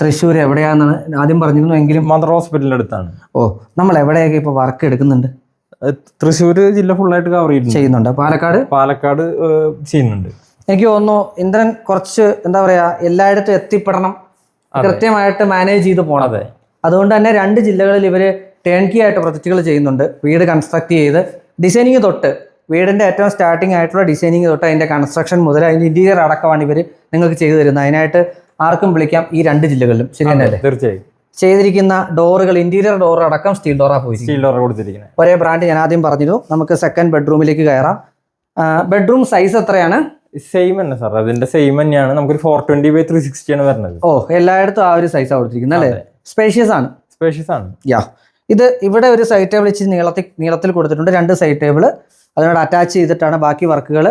തൃശ്ശൂർ എവിടെയാണെന്നാണ് ആദ്യം പറഞ്ഞിരുന്നു എങ്കിലും മദർ ഹോസ്പിറ്റലിന്റെ അടുത്താണ്. ഓ നമ്മൾ എവിടെയൊക്കെ ഇപ്പോൾ വർക്ക് എടുക്കുന്നുണ്ട്? തൃശ്ശൂർ ജില്ല ഫുള്ളായിട്ട് കവർ ചെയ്യുന്നുണ്ട് ചെയ്യുന്നുണ്ട്. പാലക്കാട്? പാലക്കാട് ചെയ്യുന്നുണ്ട്. എനിക്ക് തോന്നുന്നു ഇന്ദ്രൻ കുറച്ച് എന്താ പറയാ എല്ലായിടത്തും എത്തിപ്പെടണം. കൃത്യമായിട്ട് മാനേജ് ചെയ്ത് പോണത് അതുകൊണ്ട് തന്നെ രണ്ട് ജില്ലകളിൽ ഇവർ ടേൺ കീ ആയിട്ട് പ്രൊജക്റ്റുകൾ ചെയ്യുന്നുണ്ട്. വീട് കൺസ്ട്രക്ട് ചെയ്ത്. ഡിസൈനിങ് തൊട്ട് വീടിന്റെ ഏറ്റവും സ്റ്റാർട്ടിംഗ് ആയിട്ടുള്ള ഡിസൈനിങ് തൊട്ട് അതിന്റെ കൺസ്ട്രക്ഷൻ മുതൽ അതിന്റെ ഇന്റീരിയർ അടക്കമാണ് ഇവർ നിങ്ങൾക്ക് ചെയ്തു തരുന്നത്. അതിനായിട്ട് ആർക്കും വിളിക്കാം ഈ രണ്ട് ജില്ലകളിലും. ശരി തീർച്ചയായും. ചെയ്തിരിക്കുന്ന ഡോറുകൾ ഇന്റീരിയർ ഡോർ അടക്കം സ്റ്റീൽ ഡോറാ പോയി സ്റ്റീൽ ഡോർ കൊടുത്തിരിക്കുന്നത്. ഒരേ ബ്രാൻഡ് ഞാൻ ആദ്യം പറഞ്ഞിരുന്നു നമുക്ക് സെക്കൻഡ് ബെഡ്റൂമിലേക്ക് കയറാം. ബെഡ്റൂം സൈസ് എത്രയാണ്? സെയിം തന്നെ സാർ അതിന്റെ സെയിം തന്നെയാണ്. നമുക്ക് four twenty by three sixty ആണ് വരുന്നത്. ഓ എല്ലായിടത്തും ആ ഒരു സൈസാണ് കൊടുത്തിരിക്കുന്നത് അല്ലേ? സ്പേഷ്യസ് ആണ്. സ്പേഷ്യസ് ആണ്. യാ. ഇത് ഇവിടെ ഒരു സൈഡ് ടേബിൾ ഇച്ചിരി നീളത്തിൽ നീളത്തിൽ കൊടുത്തിട്ടുണ്ട്. രണ്ട് സൈഡ് ടേബിൾ അതിനോട് അറ്റാച്ച് ചെയ്തിട്ടാണ് ബാക്കി വർക്കുകൾ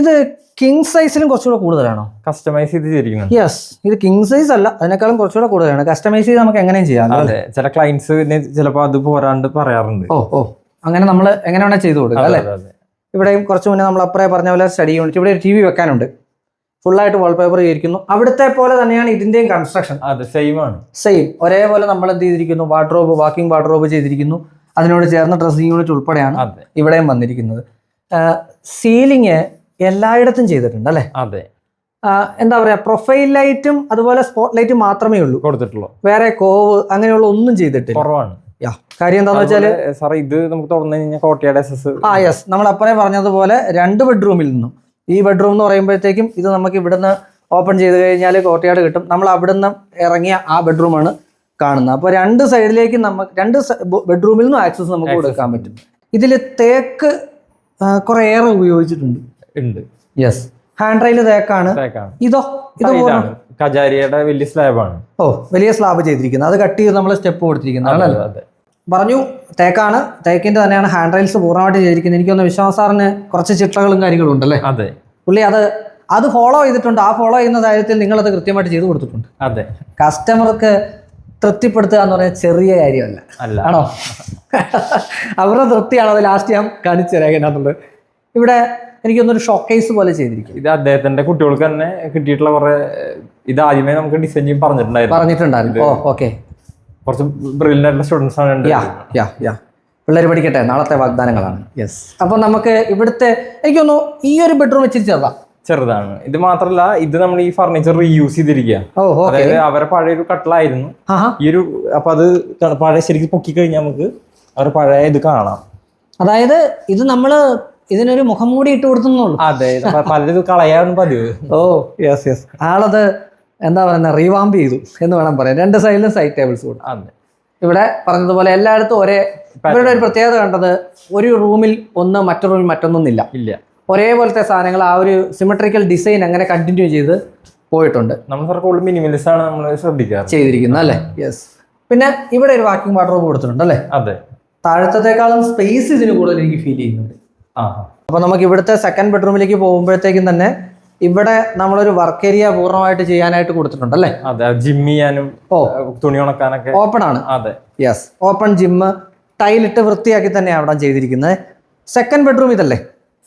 ഇത് കിങ് സൈസിലും കുറച്ചുകൂടെ കൂടുതലാണോ? കസ്റ്റമൈസ് ചെയ്ത് ചെയ്തിരിക്കുന്നത്. യെസ് ഇത് കിങ് സൈസ് അല്ല. അതിനേക്കാളും കുറച്ചുകൂടെ കൂടുതലാണ്. കസ്റ്റമൈസ് ചെയ്ത് നമുക്ക് എങ്ങനെയും ചെയ്യാം അതെ. ചില ക്ലയൻസ് ചിലപ്പോൾ അത് പോരാണ്ട് പറയാറുണ്ട്. ഓ ഓ. അങ്ങനെ നമ്മൾ എങ്ങനെ വേണേൽ ചെയ്ത് കൊടുക്കാം അല്ലേ. ഇവിടെയും കുറച്ച് മുന്നേ നമ്മൾ അപ്പറേ പറഞ്ഞ പോലെ സ്റ്റഡി യൂണിറ്റ് ഇവിടെ ഒരു ടി വി വെക്കാനുണ്ട്. ഫുള്ളായിട്ട് വാൾപേപ്പർ ചെയ്തിരിക്കുന്നു. അവിടുത്തെ പോലെ തന്നെയാണ് ഇതിന്റെയും കൺസ്ട്രക്ഷൻ അതെ സെയിം ആണ്. സെയിം ഒരേപോലെ നമ്മൾ എന്ത് ചെയ്തിരിക്കുന്നു? വാർഡ്രോബ് വാക്കിംഗ് വാർഡ്രോബ് ചെയ്തിരിക്കുന്നു. അതിനോട് ചേർന്ന ഡ്രസ്സിംഗ് യൂണിറ്റ് ഉൾപ്പെടെയാണ് ഇവിടെയും വന്നിരിക്കുന്നത്. സീലിംഗ് എല്ലായിടത്തും ചെയ്തിട്ടുണ്ട് അല്ലേ? അതെ. എന്താ പറയാ പ്രൊഫൈൽ ലൈറ്റും അതുപോലെ സ്പോട്ട് ലൈറ്റും മാത്രമേ ഉള്ളൂ. കൊടുത്തിട്ടുള്ളൂ. വേറെ കോവ് അങ്ങനെയുള്ള ഒന്നും ചെയ്തിട്ടില്ല. കുറവാണ്. കാര്യം എന്താന്ന് വെച്ചാൽ സാർ ഇത് നമുക്ക് തുറന്നു കഴിഞ്ഞാൽ കോട്ടയുടെ എസ് ആ യെസ് നമ്മൾ അപ്പറേ പറഞ്ഞതുപോലെ രണ്ട് ബെഡ്റൂമിൽ നിന്നും. ഈ ബെഡ്റൂം എന്ന് പറയുമ്പോഴത്തേക്കും ഇത് നമുക്ക് ഇവിടുന്ന് ഓപ്പൺ ചെയ്ത് കഴിഞ്ഞാൽ കോട്ടയാട് കിട്ടും. നമ്മൾ അവിടുന്ന് ഇറങ്ങിയ ആ ബെഡ്റൂമാണ് കാണുന്നത്. അപ്പോൾ രണ്ട് സൈഡിലേക്ക് നമുക്ക് രണ്ട് ബെഡ്റൂമിൽ നിന്നും ആക്സസ് നമുക്ക് കൊടുക്കാൻ പറ്റും. ഇതിൽ തേക്ക് കുറെ ഏറെ ഉപയോഗിച്ചിട്ടുണ്ട്. ഉണ്ട്. യെസ് ഹാൻഡ് റൈൽ തേക്കാണ്. ഇതോ ഇത് കജാരിയുടെ വലിയ സ്ലാബാണ് ഓ വലിയ സ്ലാബ് ചെയ്തിരിക്കുന്നത്. അത് കട്ട് ചെയ്ത് നമ്മൾ സ്റ്റെപ്പ് കൊടുത്തിരിക്കുന്നതാണ് അല്ലേ? പറഞ്ഞു തേക്കാണ്. തേക്കിന്റെ തന്നെയാണ് ഹാൻഡ് റൈൽസ് പൂർണമായിട്ട് ചെയ്തിരിക്കുന്നത്. എനിക്കൊന്ന് വിശ്വാസാറിന് കുറച്ച് ചിട്ടകളും കാര്യങ്ങളും ഉണ്ടല്ലേ? അതെ. പുള്ളി അത് അത് ഫോളോ ചെയ്തിട്ടുണ്ട്. ആ ഫോളോ ചെയ്യുന്ന കാര്യത്തിൽ നിങ്ങൾ അത് കൃത്യമായിട്ട് ചെയ്തു കൊടുത്തിട്ടുണ്ട്. അതെ. കസ്റ്റമർക്ക് തൃപ്തിപ്പെടുത്തുക എന്ന് പറയുന്നത് ചെറിയ കാര്യമല്ല. ആണോ? അവരുടെ തൃപ്തിയാണ് അത് ലാസ്റ്റ് ഞാൻ കാണിച്ചു തരാം എന്നുള്ളത് ഇവിടെ എനിക്കൊന്നൊരു ഷോക്കേസ് പോലെ ചെയ്തിരിക്കും. ഇത് അദ്ദേഹത്തിന്റെ കുട്ടികൾക്ക് തന്നെ കിട്ടിയിട്ടുള്ള കുറെ ഇത് ആദ്യമേ നമുക്ക് ഡിസൈൻ ചെയ്യും പറഞ്ഞിട്ടുണ്ടായിരുന്നു. പറഞ്ഞിട്ടുണ്ടായിരുന്നു. ഓ ഓക്കെ കുറച്ച് ബ്രില്യന്റ് ആയിട്ടുള്ള സ്റ്റുഡൻസ് ആണ് യാ യാ യാ പിള്ളേർ പഠിക്കട്ടെ? നാളത്തെ വാഗ്ദാനങ്ങളാണ്. യെസ് അപ്പോൾ നമുക്ക് ഇവിടുത്തെ എനിക്ക് തോന്നുന്നു ഈ ഒരു ബെഡ്റൂം വെച്ചിട്ട് ചെറുതാ. ചെറുതാണ്. ഇത് മാത്രല്ല ഇത് നമ്മൾ ഈ ഫർണിച്ചർ റീയൂസ് ചെയ്തിരിക്കുക അതായത് അവരെ പഴയ ഒരു കട്ടിലായിരുന്നു. ഈ ഒരു അപ്പൊ അത് പഴയ ശരിക്കും പൊക്കി കഴിഞ്ഞാൽ നമുക്ക് അവരെ പഴയ ഇത് കാണാം. അതായത് ഇത് നമ്മൾ ഇതിനൊരു മുഖം മൂടി ഇട്ട് കൊടുത്തുന്നുള്ളൂ. അതെ പലരും ഇത് കളയാൻ പതിവ്. ഓ യെസ് യെസ് ആളത് എന്താ പറയുന്നത് റീവാമ്പ് ചെയ്തു എന്ന് വേണം പറയാം രണ്ട് സൈഡിലും സൈഡ് ടേബിൾസ് കൊടുത്തു. അതെ. ഇവിടെ പറഞ്ഞതുപോലെ എല്ലായിടത്തും ഒരേ ഇവരുടെ ഒരു പ്രത്യേകത കണ്ടത് ഒരു റൂമിൽ ഒന്ന് മറ്റൊരു റൂമിൽ മറ്റൊന്നൊന്നില്ല. ഇല്ല. ഒരേപോലത്തെ സാധനങ്ങൾ ആ ഒരു സിമെട്രിക്കൽ ഡിസൈൻ അങ്ങനെ കണ്ടിന്യൂ ചെയ്ത് പോയിട്ടുണ്ട്. നമ്മൾ മിനിമലിസ്റ്റ് ആണ് നമ്മൾ ശ്രദ്ധിക്കാറ്. ചെയ്തിരിക്കുന്നത് അല്ലേ? യെസ് പിന്നെ ഇവിടെ ഒരു വാക്കിംഗ് വാട്ടർ കൊടുത്തിട്ടുണ്ട് അല്ലേ? അതെ. താഴത്തേക്കാളും സ്പേസ് ഇതിന് കൂടുതൽ എനിക്ക് ഫീൽ ചെയ്യുന്നുണ്ട്. അപ്പോൾ നമുക്ക് ഇവിടുത്തെ സെക്കൻഡ് ബെഡ്റൂമിലേക്ക് പോകുമ്പോഴത്തേക്കും തന്നെ ഇവിടെ നമ്മളൊരു വർക്ക് ഏരിയ പൂർണമായിട്ട് ചെയ്യാനായിട്ട് കൊടുത്തിട്ടുണ്ട് അല്ലേ? അതെ ജിം ചെയ്യാനും ഓ. തുണി ഉണക്കാനൊക്കെ ഓപ്പൺ ആണ്. അതെ. യെസ് ഓപ്പൺ ജിമ്മ് ടൈലിട്ട് വൃത്തിയാക്കി തന്നെയാണ് അവിടെ ചെയ്തിരിക്കുന്നത്. സെക്കൻഡ് ബെഡ്റൂം ഇതല്ലേ?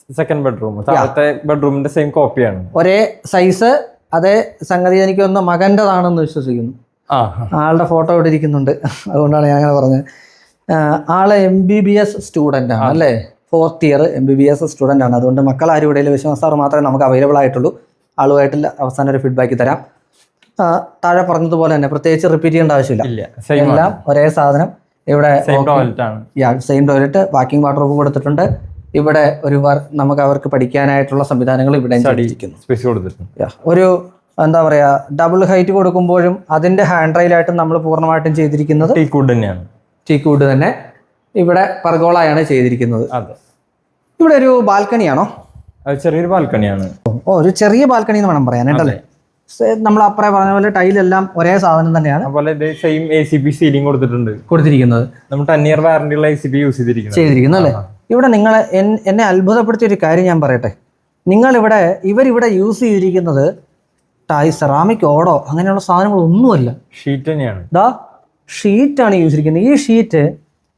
സെക്കൻഡ് ബെഡ്റൂം താഴത്തെ ബെഡ്റൂമിന്റെ സെയിം കോപ്പിയാണ് ഒരേ സൈസ് അതേ സംഗതി എനിക്ക് ഒന്ന് മകന്റെതാണെന്ന് വിശ്വസിക്കുന്നു ആളുടെ ഫോട്ടോ ഇവിടെ ഇരിക്കുന്നുണ്ട്. അതുകൊണ്ടാണ് ഞാൻ അങ്ങനെ പറഞ്ഞത് ആൾ M B B S student ആണ് അല്ലേ? Fourth year M B B S student ആണ്. അതുകൊണ്ട് മക്കൾ ആരും ഇവിടെ വിശ്വാസ സാർ മാത്രമേ നമുക്ക് അവൈലബിൾ ആയിട്ടുള്ളൂ. ആളുമായിട്ട് അവസാനം ഒരു ഫീഡ്ബാക്ക് തരാം. താഴെ പറഞ്ഞതുപോലെ തന്നെ പ്രത്യേകിച്ച് റിപ്പീറ്റ് ചെയ്യേണ്ട ആവശ്യമില്ല. എല്ലാം ഒരേ സാധനം. ഇവിടെ സെയിം ടോയ്ലറ്റ് വാക്കിംഗ് വാട്ടർ കൊടുത്തിട്ടുണ്ട്. ഇവിടെ ഒരു നമുക്ക് അവർക്ക് പഠിക്കാനായിട്ടുള്ള സംവിധാനങ്ങൾ ഇവിടെ. ഒരു എന്താ പറയാ ഡബിൾ ഹൈറ്റ് കൊടുക്കുമ്പോഴും അതിന്റെ ഹാൻഡ് റൈലായിട്ടും നമ്മൾ പൂർണമായിട്ടും ചെയ്തിരിക്കുന്നത് ടീ വുഡ് തന്നെയാണ്. ടീക്കൂഡ് തന്നെ. ഇവിടെ പർഗോളയാണ് ചെയ്തിരിക്കുന്നത്. അതെ. ഇവിടെ ഒരു ബാൽക്കണിയാണോ? ചെറിയൊരു ബാൽക്കണിയാണ്. ഓ ഒരു ചെറിയ ബാൽക്കണി എന്ന് വേണം പറയാൻ കേട്ടല്ലേ? നമ്മൾ അപ്പറേ പറഞ്ഞ പോലെ ടൈലെല്ലാം ഒരേ സാധനം തന്നെയാണ്. അതുപോലെ same A C P ceiling കൊടുത്തിട്ടുണ്ട്. കൊടുത്തിരിക്കുന്നത്. നമ്മൾ ടെൻ ഇയർ വാറന്റി ഉള്ള എ സി പി യൂസ് ചെയ്തിരിക്കുന്നത്. ചെയ്തിരിക്കുന്നത് അല്ലേ? ഇവിടെ നിങ്ങൾ എന്നെ അത്ഭുതപ്പെടുത്തിയ ഒരു കാര്യം ഞാൻ പറയട്ടെ. നിങ്ങൾ ഇവിടെ ഇവരിവിടെ യൂസ് ചെയ്തിരിക്കുന്നത് ടൈ സെറാമിക് ഓടോ അങ്ങനെയുള്ള സാധനങ്ങളൊന്നുമല്ല. ഷീറ്റ് തന്നെയാണ്. ദാ ഷീറ്റാണ് യൂസ് ചെയ്തിരിക്കുന്നത് ഈ ഷീറ്റ്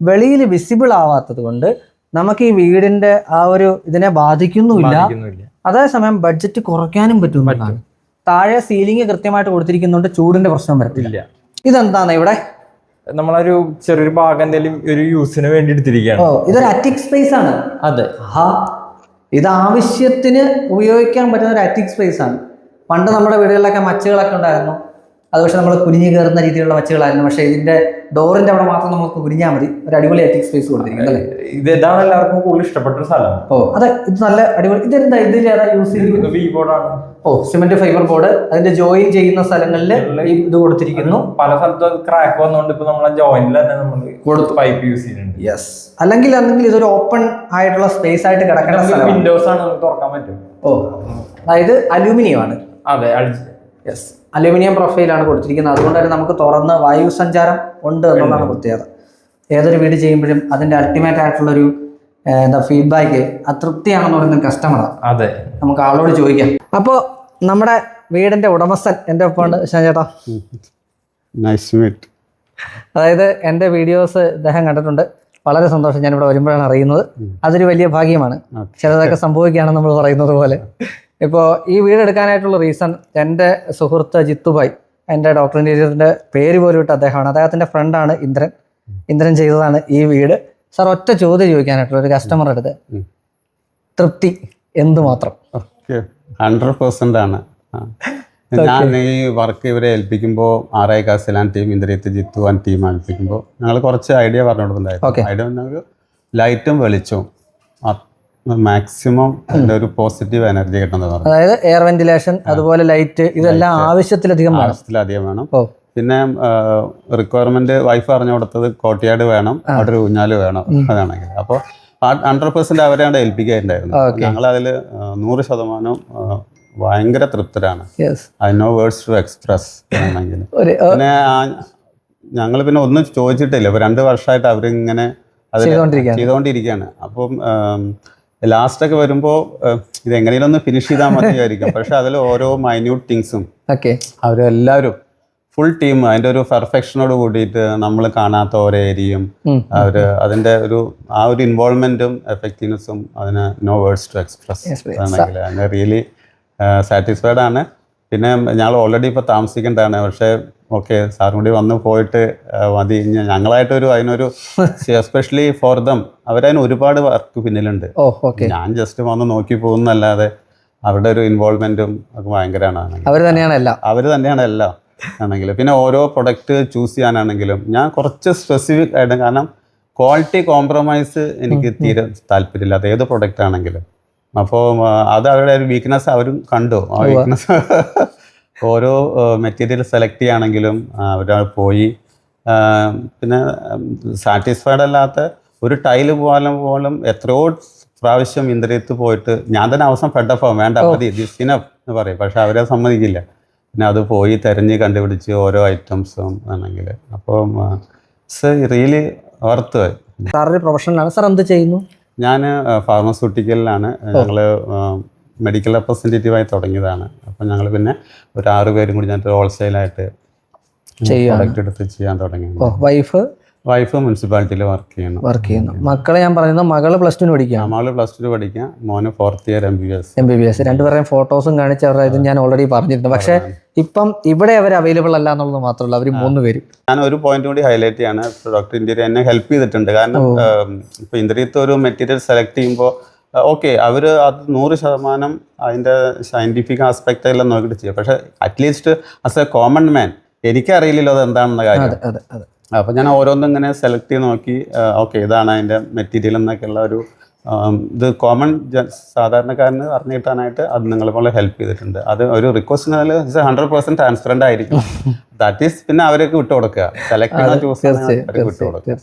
വെളിയിൽ വിസിബിൾ ആവാത്തത് കൊണ്ട് നമുക്ക് ഈ വീടിന്റെ ആ ഒരു ഇതിനെ ബാധിക്കുന്നുമില്ല. അതേസമയം ബഡ്ജറ്റ് കുറയ്ക്കാനും പറ്റും. താഴെ സീലിംഗ് കൃത്യമായിട്ട് കൊടുത്തിരിക്കുന്നുണ്ട് ചൂടിന്റെ പ്രശ്നം വരത്തില്ല. ഇതെന്താണ് ഇവിടെ? നമ്മളൊരു ചെറിയൊരു ഭാഗം എന്തെങ്കിലും ഒരു യൂസിന് വേണ്ടി എടുത്തിരിക്കുകയാണ്. ഇതൊരു അറ്റിക് സ്പേസ് ആണ്. അതെ. ആ ഇത് ആവശ്യത്തിന് ഉപയോഗിക്കാൻ പറ്റുന്ന ഒരു അറ്റിക് സ്പേസ് ആണ്. പണ്ട് നമ്മുടെ വീടുകളിലൊക്കെ മച്ചുകളൊക്കെ ഉണ്ടായിരുന്നു. അത് പക്ഷെ നമ്മൾ കുനിഞ്ഞു കയറുന്ന രീതിയിലുള്ള മച്ചുകളായിരുന്നു. പക്ഷേ ഇതിന്റെ ഡോറിന്റെ അവിടെ മാത്രം നമുക്ക് കുരിഞ്ഞാൽ മതി. ഒരു അടിപൊളി എത്തിക് സ്പേസ് കൊടുത്തിരിക്കുന്നത് അല്ലേ? ഇത് ഇതാണ് എല്ലാവർക്കും കൂടുതൽ ഇഷ്ടപ്പെട്ട ഒരു സ്ഥലം. ഓ അതെ ഇത് നല്ല അടിപൊളി ഇതെന്താ? ഇതിൽ ഏതാ യൂസ് ചെയ്തിരിക്കുന്നത്? വി ബോർഡാണ് ഓ സിമെന്റ് ഫൈബർ ബോർഡ് അതിന്റെ ജോയിൻ ചെയ്യുന്ന സ്ഥലങ്ങളിൽ ഇത് കൊടുത്തിരിക്കുന്നു. പല സ്ഥലത്തും ക്രാക്ക് വന്നുകൊണ്ട് ഇപ്പൊ നമ്മളെ ജോയിനിൽ തന്നെ നമ്മൾ കൊടുത്ത്. പൈപ്പ് യൂസ് ചെയ്യുന്നുണ്ട്. യെസ് അല്ലെങ്കിൽ അല്ലെങ്കിൽ ഇതൊരു ഓപ്പൺ ആയിട്ടുള്ള സ്പേസ് ആയിട്ട് കിടക്കേണ്ട സ്ഥലം വിൻഡോസ് ആണ് നമുക്ക് തുറക്കാൻ പറ്റും. ഓ അതായത് അലൂമിനിയം ആണ്. അതെ അടിച്ച് യെസ് അലൂമിനിയം പ്രൊഫൈലാണ് കൊടുത്തിരിക്കുന്നത്. അതുകൊണ്ട് തന്നെ നമുക്ക് തുറന്ന് വായു സഞ്ചാരം ഉണ്ട് എന്നുള്ളതാണ് പ്രത്യേകത. ഏതൊരു വീട് ചെയ്യുമ്പോഴും അതിന്റെ അൾട്ടിമേറ്റ് ആയിട്ടുള്ള ഒരു എന്താ ഫീഡ്ബാക്ക് അതൃപ്തിയാണെന്ന് പറയുന്ന കസ്റ്റമറാണ് അതെ. നമുക്ക് ആളോട് ചോദിക്കാം. അപ്പോൾ നമ്മുടെ വീടിന്റെ ഉടമസ്ഥൻ എന്റെ ഒപ്പമാണ് ചേട്ടാ. നൈസ് മീറ്റ് അതായത് എന്റെ വീഡിയോസ് ഇദ്ദേഹം കണ്ടിട്ടുണ്ട്. വളരെ സന്തോഷം. ഞാനിവിടെ വരുമ്പോഴാണ് അറിയുന്നത്. അതൊരു വലിയ ഭാഗ്യമാണ്. ചിലതൊക്കെ സംഭവിക്കുകയാണ് നമ്മൾ പറയുന്നത് പോലെ. ഇപ്പോൾ ഈ വീട് എടുക്കാനായിട്ടുള്ള റീസൺ എന്റെ സുഹൃത്ത് ജിത്തുഭായ് എന്റെ ഡോക്ടർ ഇന്റീരിയറിന്റെ പേര് പോലും ഇട്ട് അദ്ദേഹമാണ്. അദ്ദേഹത്തിന്റെ ഫ്രണ്ടാണ് ഇന്ദ്രൻ. ഇന്ദ്രൻ ചെയ്തതാണ് ഈ വീട്. സാർ ഒറ്റ ചോദ്യം ചോദിക്കാനായിട്ടുള്ള ഒരു കസ്റ്റമർ അടുത്ത്. തൃപ്തി എന്തുമാത്രം ഓക്കെ. ഹൺഡ്രഡ് പെർസെന്റ് ആണ്. ഞാൻ ഈ വർക്ക് ഇവരെ ഏൽപ്പിക്കുമ്പോൾ ആറായി കാസിലാൻ ടീം ഇന്ദ്രിയത്ത് ജിത്തു ആൻ ടീം ഏൽപ്പിക്കുമ്പോൾ ഞങ്ങൾ കുറച്ച് ഐഡിയ പറഞ്ഞു കൊടുക്കുന്നുണ്ടായിരുന്നു ഐഡിയ ലൈറ്റും വെളിച്ചവും. മാക്സിമം ഒരു പോസിറ്റീവ് എനർജി കിട്ടുന്നത് അതായത് എയർ വെന്റിലേഷൻ അതുപോലെ ലൈറ്റ് ഇതെല്ലാം ആവശ്യത്തിലധികം ആവശ്യത്തിലധികം വേണം. പിന്നെ റിക്വയർമെന്റ് വൈഫ് പറഞ്ഞു കൊടുത്തത് കോട്ടിയാട് വേണം അവിടെ ഒരു ഊഞ്ഞാൽ വേണം അതാണെങ്കിൽ. അപ്പോൾ ഹൺഡ്രഡ് പെർസെന്റ് അവരാണ് ഏൽപ്പിക്കാറുണ്ടായിരുന്നു Okay. ഞങ്ങൾ അതിൽ നൂറ് ശതമാനം ഭയങ്കര തൃപ്തരാണ്. I no words to express ആണെങ്കിൽ. പിന്നെ ഞങ്ങൾ പിന്നെ ഒന്നും ചോദിച്ചിട്ടില്ല. ഇപ്പൊ രണ്ട് വർഷമായിട്ട് അവരിങ്ങനെ. ചെയ്തുകൊണ്ടിരിക്കുകയാണ്. അപ്പം ലാസ്റ്റ് ഒക്കെ വരുമ്പോൾ ഇത് എങ്ങനെയും ഒന്ന് ഫിനിഷ് ചെയ്താൽ മതിയായിരിക്കും. പക്ഷെ അതിൽ ഓരോ മൈന്യൂട്ട് തിങ്സും ഓക്കെ അവരെല്ലാവരും ഫുൾ ടീം അതിന്റെ ഒരു പെർഫെക്ഷനോട് കൂടിയിട്ട് നമ്മൾ കാണാത്ത ഓരോ ഏരിയയും അവർ അതിന്റെ ഒരു ആ ഒരു ഇൻവോൾവ്മെന്റും എഫക്റ്റീവ്നെസ്സും അതിന് നോ വേർഡ്സ് ടു എക്സ്പ്രസ്. ആണെങ്കിൽ റിയലി സാറ്റിസ്ഫൈഡ് ആണ്. പിന്നെ ഞങ്ങൾ ഓൾറെഡി ഇപ്പോൾ താമസിക്കേണ്ടതാണ്. പക്ഷേ ഓക്കെ സാറും കൂടി വന്ന് പോയിട്ട് മതി. ഞങ്ങളായിട്ടൊരു അതിനൊരു എസ്പെഷ്യലി ഫോർ ദം അവരതിന് ഒരുപാട് വർക്ക് പിന്നിലുണ്ട്. ഞാൻ ജസ്റ്റ് വന്ന് നോക്കി പോകുന്നല്ലാതെ അവരുടെ ഒരു ഇൻവോൾവ്മെന്റും ഒക്കെ ഭയങ്കരമാണ് അവർ തന്നെയാണ് എല്ലാം. അവർ തന്നെയാണ് എല്ലാം ആണെങ്കിലും. പിന്നെ ഓരോ പ്രൊഡക്റ്റ് ചൂസ് ചെയ്യാനാണെങ്കിലും ഞാൻ കുറച്ച് സ്പെസിഫിക് ആയിട്ട് കാരണം ക്വാളിറ്റി കോംപ്രമൈസ് എനിക്ക് തീരെ താല്പര്യമില്ല. അത് ഏത് പ്രൊഡക്റ്റ് ആണെങ്കിലും. അപ്പോൾ അത് അവരുടെ ഒരു വീക്ക്നെസ് അവരും കണ്ടു. ആ വീക്ക്നെസ് ഓരോ മെറ്റീരിയൽ സെലക്ട് ചെയ്യുകയാണെങ്കിലും ഒരാൾ പോയി പിന്നെ സാറ്റിസ്ഫൈഡ് അല്ലാത്ത ഒരു ടൈൽ പോലും പോലും എത്രയോ പ്രാവശ്യം ഇന്ദ്രിയത്ത് പോയിട്ട് ഞാൻ തന്നെ അവസാനം ഫെഡപ്പാവും വേണ്ട മതി ദിസ് ഇനഫ് എന്ന് പറയും. പക്ഷെ അവരെ സമ്മതിക്കില്ല. പിന്നെ അത് പോയി തിരഞ്ഞ് കണ്ടുപിടിച്ച് ഓരോ ഐറ്റംസും ആണെങ്കിൽ. അപ്പം ഇറ്റ്സ് റിയലി വർത്ത് സാറൊരു പ്രൊഫഷണലാണ് സാർ എന്ത് ചെയ്യുന്നു? ഞാൻ ഫാർമസ്യൂട്ടിക്കലിലാണ് ഞങ്ങൾ മെഡിക്കൽ റെപ്രസെന്റേറ്റീവായി തുടങ്ങിയതാണ്. അപ്പം ഞങ്ങൾ പിന്നെ ഒരു ആറ് പേരും കൂടി ഞാൻ ഹോൾസെയിലായിട്ട് പ്രൊഡക്റ്റ് എടുത്ത് ചെയ്യാൻ തുടങ്ങി വൈഫ് വൈഫ് മുനിസിപ്പാലിറ്റിയിൽ വർക്ക് ചെയ്യുന്നു. വർക്ക് ചെയ്യുന്നു. മക്കളെ ഞാൻ പറയുന്നത് മകൾ പ്ലസ് ടു പഠിക്കാം. മകൾ പ്ലസ് ടു പഠിക്കാം. മോന് fourth year M B B S M B B S രണ്ടുപേരെയും ഫോട്ടോസും കാണിച്ച് അവരുടെ ഇത് ഞാൻ ഓൾറെഡി പറഞ്ഞിരുന്നു. പക്ഷേ ഇപ്പം ഇവിടെ അവർ അവൈലബിൾ അല്ല എന്നുള്ളത് മാത്രമല്ല അവർ മൂന്ന് പേരും. ഞാൻ ഒരു പോയിന്റ് കൂടി ഹൈലൈറ്റ് ചെയ്യാണ്. ഡോക്ടർ ഇന്ത്യയിൽ എന്നെ ഹെൽപ്പ് ചെയ്തിട്ടുണ്ട്. കാരണം ഇപ്പൊ ഇന്ത്യത്തെ ഒരു മെറ്റീരിയൽ സെലക്ട് ചെയ്യുമ്പോൾ ഓക്കെ അവർ അത് നൂറ് ശതമാനം അതിന്റെ സയന്റിഫിക് ആസ്പെക്റ്റ് എല്ലാം നോക്കിയിട്ട് ചെയ്യും. പക്ഷെ at least as a common man എനിക്കറിയില്ലല്ലോ അത് എന്താണെന്ന കാര്യം അപ്പം ഞാൻ ഓരോന്നും ഇങ്ങനെ സെലക്ട് ചെയ്ത് നോക്കി ഓക്കെ ഇതാണ് അതിന്റെ മെറ്റീരിയൽ എന്നൊക്കെ ഉള്ള ഒരു ഇത് കോമൺ സാധാരണക്കാരന് അറിഞ്ഞു കിട്ടാനായിട്ട് അത് നിങ്ങളെ പോലെ ഹെൽപ്പ് ചെയ്തിട്ടുണ്ട്. അത് ഒരു റിക്വസ്റ്റ് റിക്വസ്റ്റിന് ഹൺഡ്രഡ് പെർസെന്റ് ട്രാൻസ്പെറന്റ് ആയിരിക്കും. ദാറ്റ് ഈസ് പിന്നെ അവരൊക്കെ വിട്ടു കൊടുക്കുക. സെലക്ട് ചെയ്യുന്ന ചൂസ് തീർച്ചയായും അവർക്ക് വിട്ടു കൊടുക്കുക.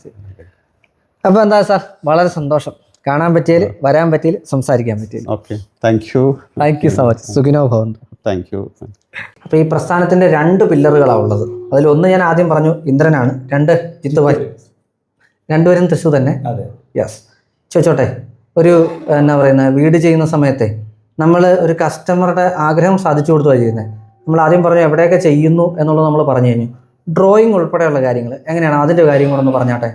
അപ്പോൾ എന്താ സാർ? വളരെ സന്തോഷം. കാണാൻ പറ്റിയതിൽ വരാൻ പറ്റിയതിൽ സംസാരിക്കാൻ പറ്റിയതിൽ. Okay. Thank you thank you so much സുഖിനോ ഭവൻ താങ്ക് യു അപ്പോൾ ഈ പ്രസ്ഥാനത്തിന്റെ രണ്ട് പില്ലറുകളാണ് ഉള്ളത്. അതിൽ ഒന്ന് ഞാൻ ആദ്യം പറഞ്ഞു ഇന്ദ്രനാണ്. രണ്ട് ജിത്തുഭായ് രണ്ടുപേരും തൃശ്ശൂർ തന്നെ? അതെ. യെസ് ചോദിച്ചോട്ടെ ഒരു എന്താ പറയുന്നത് വീട് ചെയ്യുന്ന സമയത്തെ നമ്മൾ ഒരു കസ്റ്റമറുടെ ആഗ്രഹം സാധിച്ചു കൊടുത്തുക ചെയ്യുന്നത് നമ്മൾ ആദ്യം പറഞ്ഞു എവിടെയൊക്കെ ചെയ്യുന്നു എന്നുള്ളത് നമ്മൾ പറഞ്ഞു കഴിഞ്ഞു. ഡ്രോയിങ് ഉൾപ്പെടെയുള്ള കാര്യങ്ങൾ എങ്ങനെയാണ്? അതിന്റെ കാര്യം കൂടെ ഒന്ന് പറഞ്ഞാട്ടെ.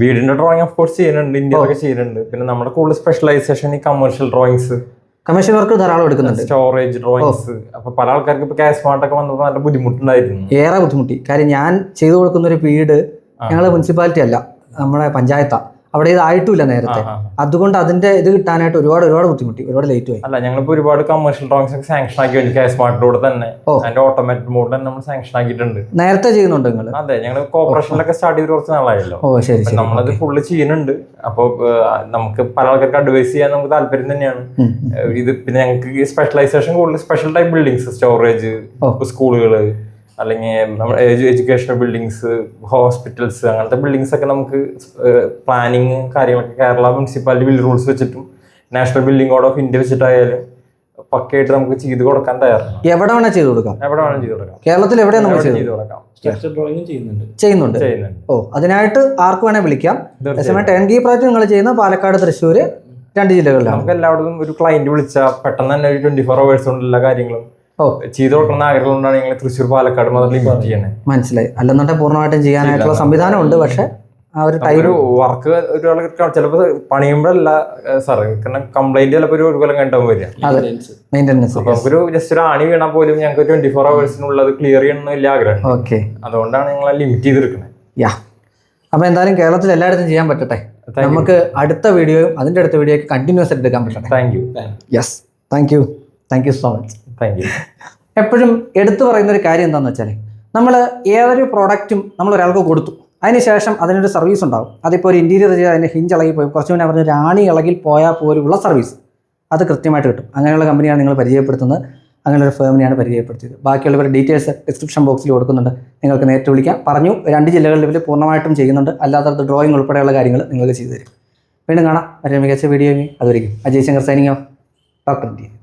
വീടിന്റെ ഡ്രോയിങ് ഓഫ് കോഴ്സ് ചെയ്യുന്നുണ്ട് ഇന്ത്യയിലൊക്കെ ചെയ്യുന്നുണ്ട്. പിന്നെ നമ്മുടെ കൂടുതൽ സ്പെഷ്യലൈസേഷൻ ഈ കമേഴ്ഷ്യൽ ഡ്രോയിങ്സ് കമ്മീഷൻ വർക്ക് ധാരാളം എടുക്കുന്നുണ്ട്. സ്റ്റോറേജ് ഡ്രോയിങ്സ് അപ്പൊ പല ആൾക്കാർക്ക് ഇപ്പൊ ക്യാഷ് സ്മാർട്ട് ഒക്കെ വന്നപ്പോൾ നല്ല ബുദ്ധിമുട്ടുണ്ടായിരുന്നു. ഏറെ ബുദ്ധിമുട്ടി. കാര്യം ഞാൻ ചെയ്തു കൊടുക്കുന്ന ഒരു വീട് ഞങ്ങളെ മുനിസിപ്പാലിറ്റി അല്ല നമ്മുടെ പഞ്ചായത്താണ് അവിടെ ഇതായിട്ടില്ല നേരത്തെ. അതുകൊണ്ട് അതിന്റെ ഇത് കിട്ടാനായിട്ട് ഒരുപാട് ഒരുപാട് ബുദ്ധിമുട്ടി ഒരുപാട് ലേറ്റ് ആയി. അല്ല ഞങ്ങളിപ്പോ ഒരുപാട് കമേഴ്ഷ്യൽ ഡ്രോയിങ്സ് ഒക്കെ സാങ്ഷൻ ആക്കി സ്മാർട്ടിലൂടെ തന്നെ. അതിന്റെ ഓട്ടോമാറ്റിക് മോഡ് തന്നെ നമ്മൾ സാങ്ഷൻ ആക്കിയിട്ടുണ്ട്. നേരത്തെ ചെയ്യുന്നുണ്ട് നിങ്ങൾ അതെ ഞങ്ങൾ കോർപ്പറേഷനിലൊക്കെ സ്റ്റാർട്ട് ചെയ്ത് കുറച്ച് നാളായല്ലോ. ഓ ശരി നമ്മളത് ഫുള്ള് ചെയ്യുന്നുണ്ട്. അപ്പോൾ നമുക്ക് പല ആൾക്കാർക്ക് അഡ്വൈസ് ചെയ്യാൻ നമുക്ക് താല്പര്യം തന്നെയാണ്. ഇത് പിന്നെ ഞങ്ങൾക്ക് സ്പെഷ്യലൈസേഷൻ കൂടുതൽ സ്പെഷ്യൽ ടൈപ്പ് ബിൽഡിങ്സ് സ്റ്റോറേജ് സ്കൂളുകൾ സ്കൂളുകൾ അല്ലെങ്കിൽ നമ്മുടെ എഡ്യൂക്കേഷണൽ ബിൽഡിങ്സ് ഹോസ്പിറ്റൽസ് അങ്ങനത്തെ ബിൽഡിങ്സ് ഒക്കെ നമുക്ക് പ്ലാനിങ് കാര്യങ്ങളൊക്കെ കേരള മുനിസിപ്പാലിറ്റി ബിൽ റൂൾസ് വെച്ചിട്ടും national building code of India വെച്ചിട്ടായാലും പക്കയായിട്ട് നമുക്ക് ചെയ്ത് കൊടുക്കാൻ തയ്യാറാണ്. എവിടെ വേണേൽ ചെയ്തു കൊടുക്കാം. എവിടെ വേണം ചെയ്ത് കൊടുക്കാം. കേരളത്തിൽ എവിടെയാണ് എവിടെ ചെയ്തു ചെയ്ത് കൊടുക്കാം? ചെയ്യുന്നുണ്ട്. ചെയ്യുന്നുണ്ട്. ചെയ്യുന്നുണ്ട്. ഓ അതിനായിട്ട് ആർക്ക് വേണേ വിളിക്കാം. അതേസമയം ടെൻ കീ നിങ്ങൾ ചെയ്യുന്ന പാലക്കാട് തൃശ്ശൂർ രണ്ട് ജില്ലകളിലാണ്. നമുക്ക് എല്ലായിടത്തും ഒരു ക്ലയന്റ് വിളിച്ചാൽ പെട്ടെന്ന് തന്നെ ഒരു ട്വന്റി ഫോർ അവേഴ്സ് കൊണ്ടുള്ള കാര്യങ്ങളും ഓ. ചെയ്തു കൊടുക്കുന്ന ആഗ്രഹം കൊണ്ടാണ് ഞങ്ങൾ തൃശ്ശൂർ പാലക്കാട് മുതൽ ചെയ്യണേ മനസ്സിലായി. അല്ലെന്നുണ്ടെങ്കിൽ പൂർണമായിട്ടും ചെയ്യാനായിട്ടുള്ള സംവിധാനം ഉണ്ട് പക്ഷെ ആ ഒരു ടൈം ഒരു വർക്ക് ഒരാൾ ചിലപ്പോൾ പണിയുമ്പോഴല്ല സാറ് കാരണം കംപ്ലൈന്റ് ചിലപ്പോൾ ഒരു ഒരു കൊല്ലം കണ്ടാവും വരിക. അതെ. അപ്പൊ നമുക്കൊരു ജസ്റ്റ് ഒരു ആണി വീണാൽ പോലും ഞങ്ങൾക്ക് ട്വന്റി ഫോർ അവേഴ്സിനുള്ളത് ക്ലിയർ ചെയ്യണമെന്ന് വലിയ ആഗ്രഹം ഓക്കെ അതുകൊണ്ടാണ് ഞങ്ങൾ ലിമിറ്റ് ചെയ്തെടുക്കുന്നത് യാ അപ്പൊ എന്തായാലും കേരളത്തിൽ എല്ലായിടത്തും ചെയ്യാൻ പറ്റട്ടെ. നമുക്ക് അടുത്ത വീഡിയോയും അതിന്റെ അടുത്ത വീഡിയോ കണ്ടിന്യൂസ് ആയിട്ട് എടുക്കാൻ പറ്റട്ടെ. Thank you yes thank you thank you so much thank you എപ്പോഴും എടുത്തു പറയുന്ന ഒരു കാര്യം എന്താണെന്ന് വെച്ചാൽ നമ്മൾ ഏതൊരു പ്രോഡക്റ്റും നമ്മൾ ഒരാൾക്ക് കൊടുത്തു. അതിനുശേഷം അതിനൊരു സർവീസ് ഉണ്ടാവും. അതിപ്പോൾ ഒരു ഇന്റീരിയർ ചെയ്ത് അതിന്റെ ഹിഞ്ച് ഇളകി പോയി കുറച്ച് മുന്നേ പറഞ്ഞ രാണി ഇളകിൽ പോയാൽ പോലുള്ള സർവീസ് അത് കൃത്യമായിട്ട് കിട്ടും. അങ്ങനെയുള്ള കമ്പനിയാണ് നിങ്ങൾ പരിചയപ്പെടുത്തുന്നത്. അങ്ങനെ ഒരു ഫേമിനെയാണ് പരിചയപ്പെടുത്തിയത്. ബാക്കിയുള്ളവരുടെ ഡീറ്റെയിൽസ് ഡിസ്ക്രിപ്ഷൻ ബോക്സിൽ കൊടുക്കുന്നുണ്ട്. നിങ്ങൾക്ക് നേരിട്ട് വിളിക്കാം. പറഞ്ഞു രണ്ട് ജില്ലകളിൽ ഇവർ പൂർണമായിട്ടും ചെയ്യുന്നുണ്ട്. അല്ലാത്ത ഡ്രോയിങ് ഉൾപ്പെടെയുള്ള കാര്യങ്ങൾ നിങ്ങൾക്ക് ചെയ്തു തരും. വീണ്ടും കാണാം. മറ്റൊരു മികച്ച വീഡിയോ അതുവരെയും അജയ് ശങ്കർ സൈനിങ്ങോ ഡോക്ടർ ഇന്ത്യ